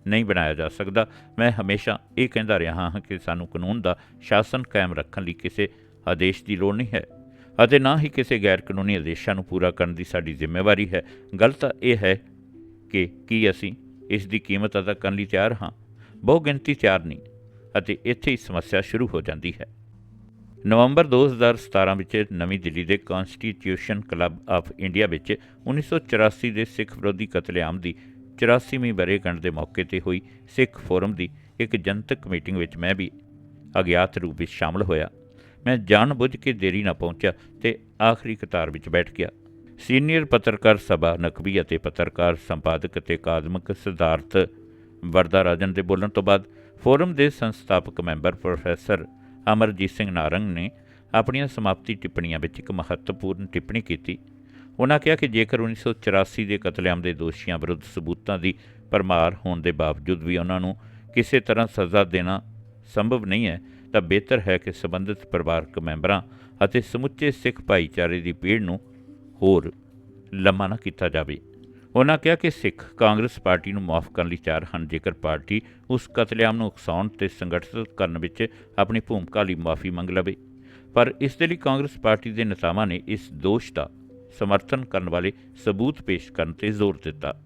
ਨਹੀਂ ਬਣਾਇਆ ਜਾ ਸਕਦਾ। ਮੈਂ ਹਮੇਸ਼ਾ ਇਹ ਕਹਿੰਦਾ ਰਿਹਾ ਹਾਂ ਕਿ ਸਾਨੂੰ ਕਾਨੂੰਨ ਦਾ ਸ਼ਾਸਨ ਕਾਇਮ ਰੱਖਣ ਲਈ ਕਿਸੇ ਆਦੇਸ਼ ਦੀ ਲੋੜ ਨਹੀਂ ਹੈ ਅਤੇ ਨਾ ਹੀ ਕਿਸੇ ਗੈਰ ਕਾਨੂੰਨੀ ਆਦੇਸ਼ਾਂ ਨੂੰ ਪੂਰਾ ਕਰਨ ਦੀ ਸਾਡੀ ਜ਼ਿੰਮੇਵਾਰੀ ਹੈ। ਗੱਲ ਤਾਂ ਇਹ ਹੈ ਕਿ ਕੀ ਅਸੀਂ ਇਸ ਦੀ ਕੀਮਤ ਅਦਾ ਕਰਨ ਲਈ ਤਿਆਰ ਹਾਂ। ਬਹੁ ਗਿਣਤੀ ਤਿਆਰ ਨਹੀਂ ਅਤੇ ਇੱਥੇ ਹੀ ਸਮੱਸਿਆ ਸ਼ੁਰੂ ਹੋ ਜਾਂਦੀ ਹੈ। ਨਵੰਬਰ 2017 ਵਿੱਚ ਨਵੀਂ ਦਿੱਲੀ ਦੇ ਕਨਸਟੀਟਿਊਸ਼ਨ ਕਲੱਬ ਆਫ ਇੰਡੀਆ ਵਿੱਚ 1984 ਦੇ ਸਿੱਖ ਵਿਰੋਧੀ ਕਤਲੇਆਮ ਦੀ 84ਵੀਂ ਵਰ੍ਹੇਗੰਢ ਦੇ ਮੌਕੇ ਤੇ ਹੋਈ ਸਿੱਖ ਫੋਰਮ ਦੀ ਇੱਕ ਜਨਤਕ ਮੀਟਿੰਗ ਵਿੱਚ ਮੈਂ ਵੀ ਅਗਿਆਤ ਰੂਪ ਵਿੱਚ ਸ਼ਾਮਲ ਹੋਇਆ। ਮੈਂ ਜਾਣਬੁੱਝ ਕੇ ਦੇਰੀ ਨਾ ਪਹੁੰਚਿਆ ਤੇ ਆਖਰੀ ਕਤਾਰ ਵਿੱਚ ਬੈਠ ਗਿਆ। ਸੀਨੀਅਰ ਪੱਤਰਕਾਰ ਸਭਾ ਨਕਬੀ ਅਤੇ ਪੱਤਰਕਾਰ ਸੰਪਾਦਕ ਅਤੇ ਅਕਾਦਮਿਕ ਸਿਧਾਰਥ ਵਰਦਾ ਰਾਜਨ ਦੇ ਬੋਲਣ ਤੋਂ ਬਾਅਦ ਫੋਰਮ ਦੇ ਸੰਸਥਾਪਕ ਮੈਂਬਰ ਪ੍ਰੋਫੈਸਰ ਅਮਰਜੀਤ ਸਿੰਘ ਨਾਰੰਗ ਨੇ ਆਪਣੀਆਂ ਸਮਾਪਤੀ ਟਿੱਪਣੀਆਂ ਵਿੱਚ ਇੱਕ ਮਹੱਤਵਪੂਰਨ ਟਿੱਪਣੀ ਕੀਤੀ। ਉਹਨਾਂ ਕਿਹਾ ਕਿ ਜੇਕਰ 1984 ਦੇ ਕਤਲੇਆਮ ਦੇ ਦੋਸ਼ੀਆਂ ਵਿਰੁੱਧ ਸਬੂਤਾਂ ਦੀ ਪਰਮਾਰ ਹੋਣ ਦੇ ਬਾਵਜੂਦ ਵੀ ਉਹਨਾਂ ਨੂੰ ਕਿਸੇ ਤਰ੍ਹਾਂ ਸਜ਼ਾ ਦੇਣਾ ਸੰਭਵ ਨਹੀਂ ਹੈ, ਤਾਂ ਬਿਹਤਰ ਹੈ ਕਿ ਸਬੰਧਿਤ ਪਰਿਵਾਰਕ ਮੈਂਬਰਾਂ ਅਤੇ ਸਮੁੱਚੇ ਸਿੱਖ ਭਾਈਚਾਰੇ ਦੀ ਪੀੜ ਨੂੰ ਹੋਰ ਲੰਮਾ ਨਾ ਕੀਤਾ ਜਾਵੇ। ਉਹਨਾਂ ਕਿਹਾ ਕਿ ਸਿੱਖ ਕਾਂਗਰਸ ਪਾਰਟੀ ਨੂੰ ਮਾਫ ਕਰਨ ਲਈ ਤਿਆਰ ਹਨ, ਜੇਕਰ ਪਾਰਟੀ ਉਸ ਕਤਲੇਆਮ ਨੂੰ ਉਕਸਾਉਣ ਤੇ ਸੰਗਠਿਤ ਕਰਨ ਵਿੱਚ ਆਪਣੀ ਭੂਮਿਕਾ ਲਈ ਮਾਫੀ ਮੰਗ ਲਵੇ। ਪਰ ਇਸ ਦੇ ਲਈ ਕਾਂਗਰਸ ਪਾਰਟੀ ਦੇ ਨੇਤਾਵਾਂ ਨੇ ਇਸ ਦੋਸ਼ ਦਾ ਸਮਰਥਨ ਕਰਨ ਵਾਲੇ ਸਬੂਤ ਪੇਸ਼ ਕਰਨ ਤੇ ਜ਼ੋਰ ਦਿੱਤਾ।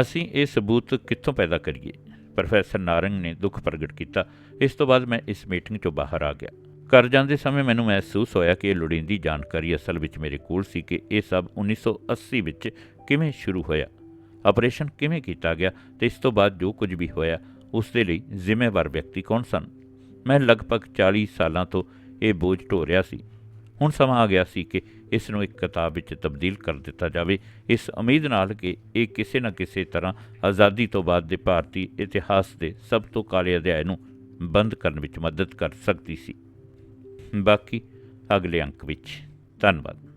ਅਸੀਂ ਇਹ ਸਬੂਤ ਕਿੱਥੋਂ ਪੈਦਾ ਕਰੀਏ? ਪ੍ਰੋਫੈਸਰ ਨਾਰੰਗ ਨੇ ਦੁੱਖ ਪ੍ਰਗਟ ਕੀਤਾ। ਇਸ ਤੋਂ ਬਾਅਦ ਮੈਂ ਇਸ ਮੀਟਿੰਗ ਤੋਂ ਬਾਹਰ ਆ ਗਿਆ। ਘਰ ਜਾਂਦੇ ਸਮੇਂ ਮੈਨੂੰ ਮਹਿਸੂਸ ਹੋਇਆ ਕਿ ਇਹ ਲੋੜੀਂਦੀ ਜਾਣਕਾਰੀ ਅਸਲ ਵਿੱਚ ਮੇਰੇ ਕੋਲ ਸੀ ਕਿ ਇਹ ਸਭ 1980 ਵਿੱਚ ਕਿਵੇਂ ਸ਼ੁਰੂ ਹੋਇਆ। ਆਪਰੇਸ਼ਨ ਕਿਵੇਂ ਕੀਤਾ ਗਿਆ ਤੇ ਇਸ ਤੋਂ ਬਾਅਦ ਜੋ ਕੁਝ ਵੀ ਹੋਇਆ, ਉਸ ਦੇ ਲਈ ਜ਼ਿੰਮੇਵਾਰ ਵਿਅਕਤੀ ਕੌਣ ਸਨ? ਮੈਂ ਲਗਭਗ 40 ਸਾਲਾਂ ਤੋਂ ਇਹ ਬੋਝ ਢੋ ਰਿਹਾ ਸੀ। ਹੁਣ ਸਮਾਂ ਆ ਗਿਆ ਸੀ ਕਿ ਇਸ ਨੂੰ ਇੱਕ ਕਿਤਾਬ ਵਿੱਚ ਤਬਦੀਲ ਕਰ ਦਿੱਤਾ ਜਾਵੇ। ਇਸ ਉਮੀਦ ਨਾਲ ਕਿ ਇਹ ਕਿਸੇ ਨਾ ਕਿਸੇ ਤਰ੍ਹਾਂ ਆਜ਼ਾਦੀ ਤੋਂ ਬਾਅਦ ਦੇ ਭਾਰਤੀ ਇਤਿਹਾਸ ਦੇ ਸਭ ਤੋਂ ਕਾਲੇ ਅਧਿਆਇ ਨੂੰ ਬੰਦ ਕਰਨ ਵਿੱਚ ਮਦਦ ਕਰ ਸਕਦੀ ਸੀ। ਬਾਕੀ ਅਗਲੇ ਅੰਕ ਵਿੱਚ। ਧੰਨਵਾਦ।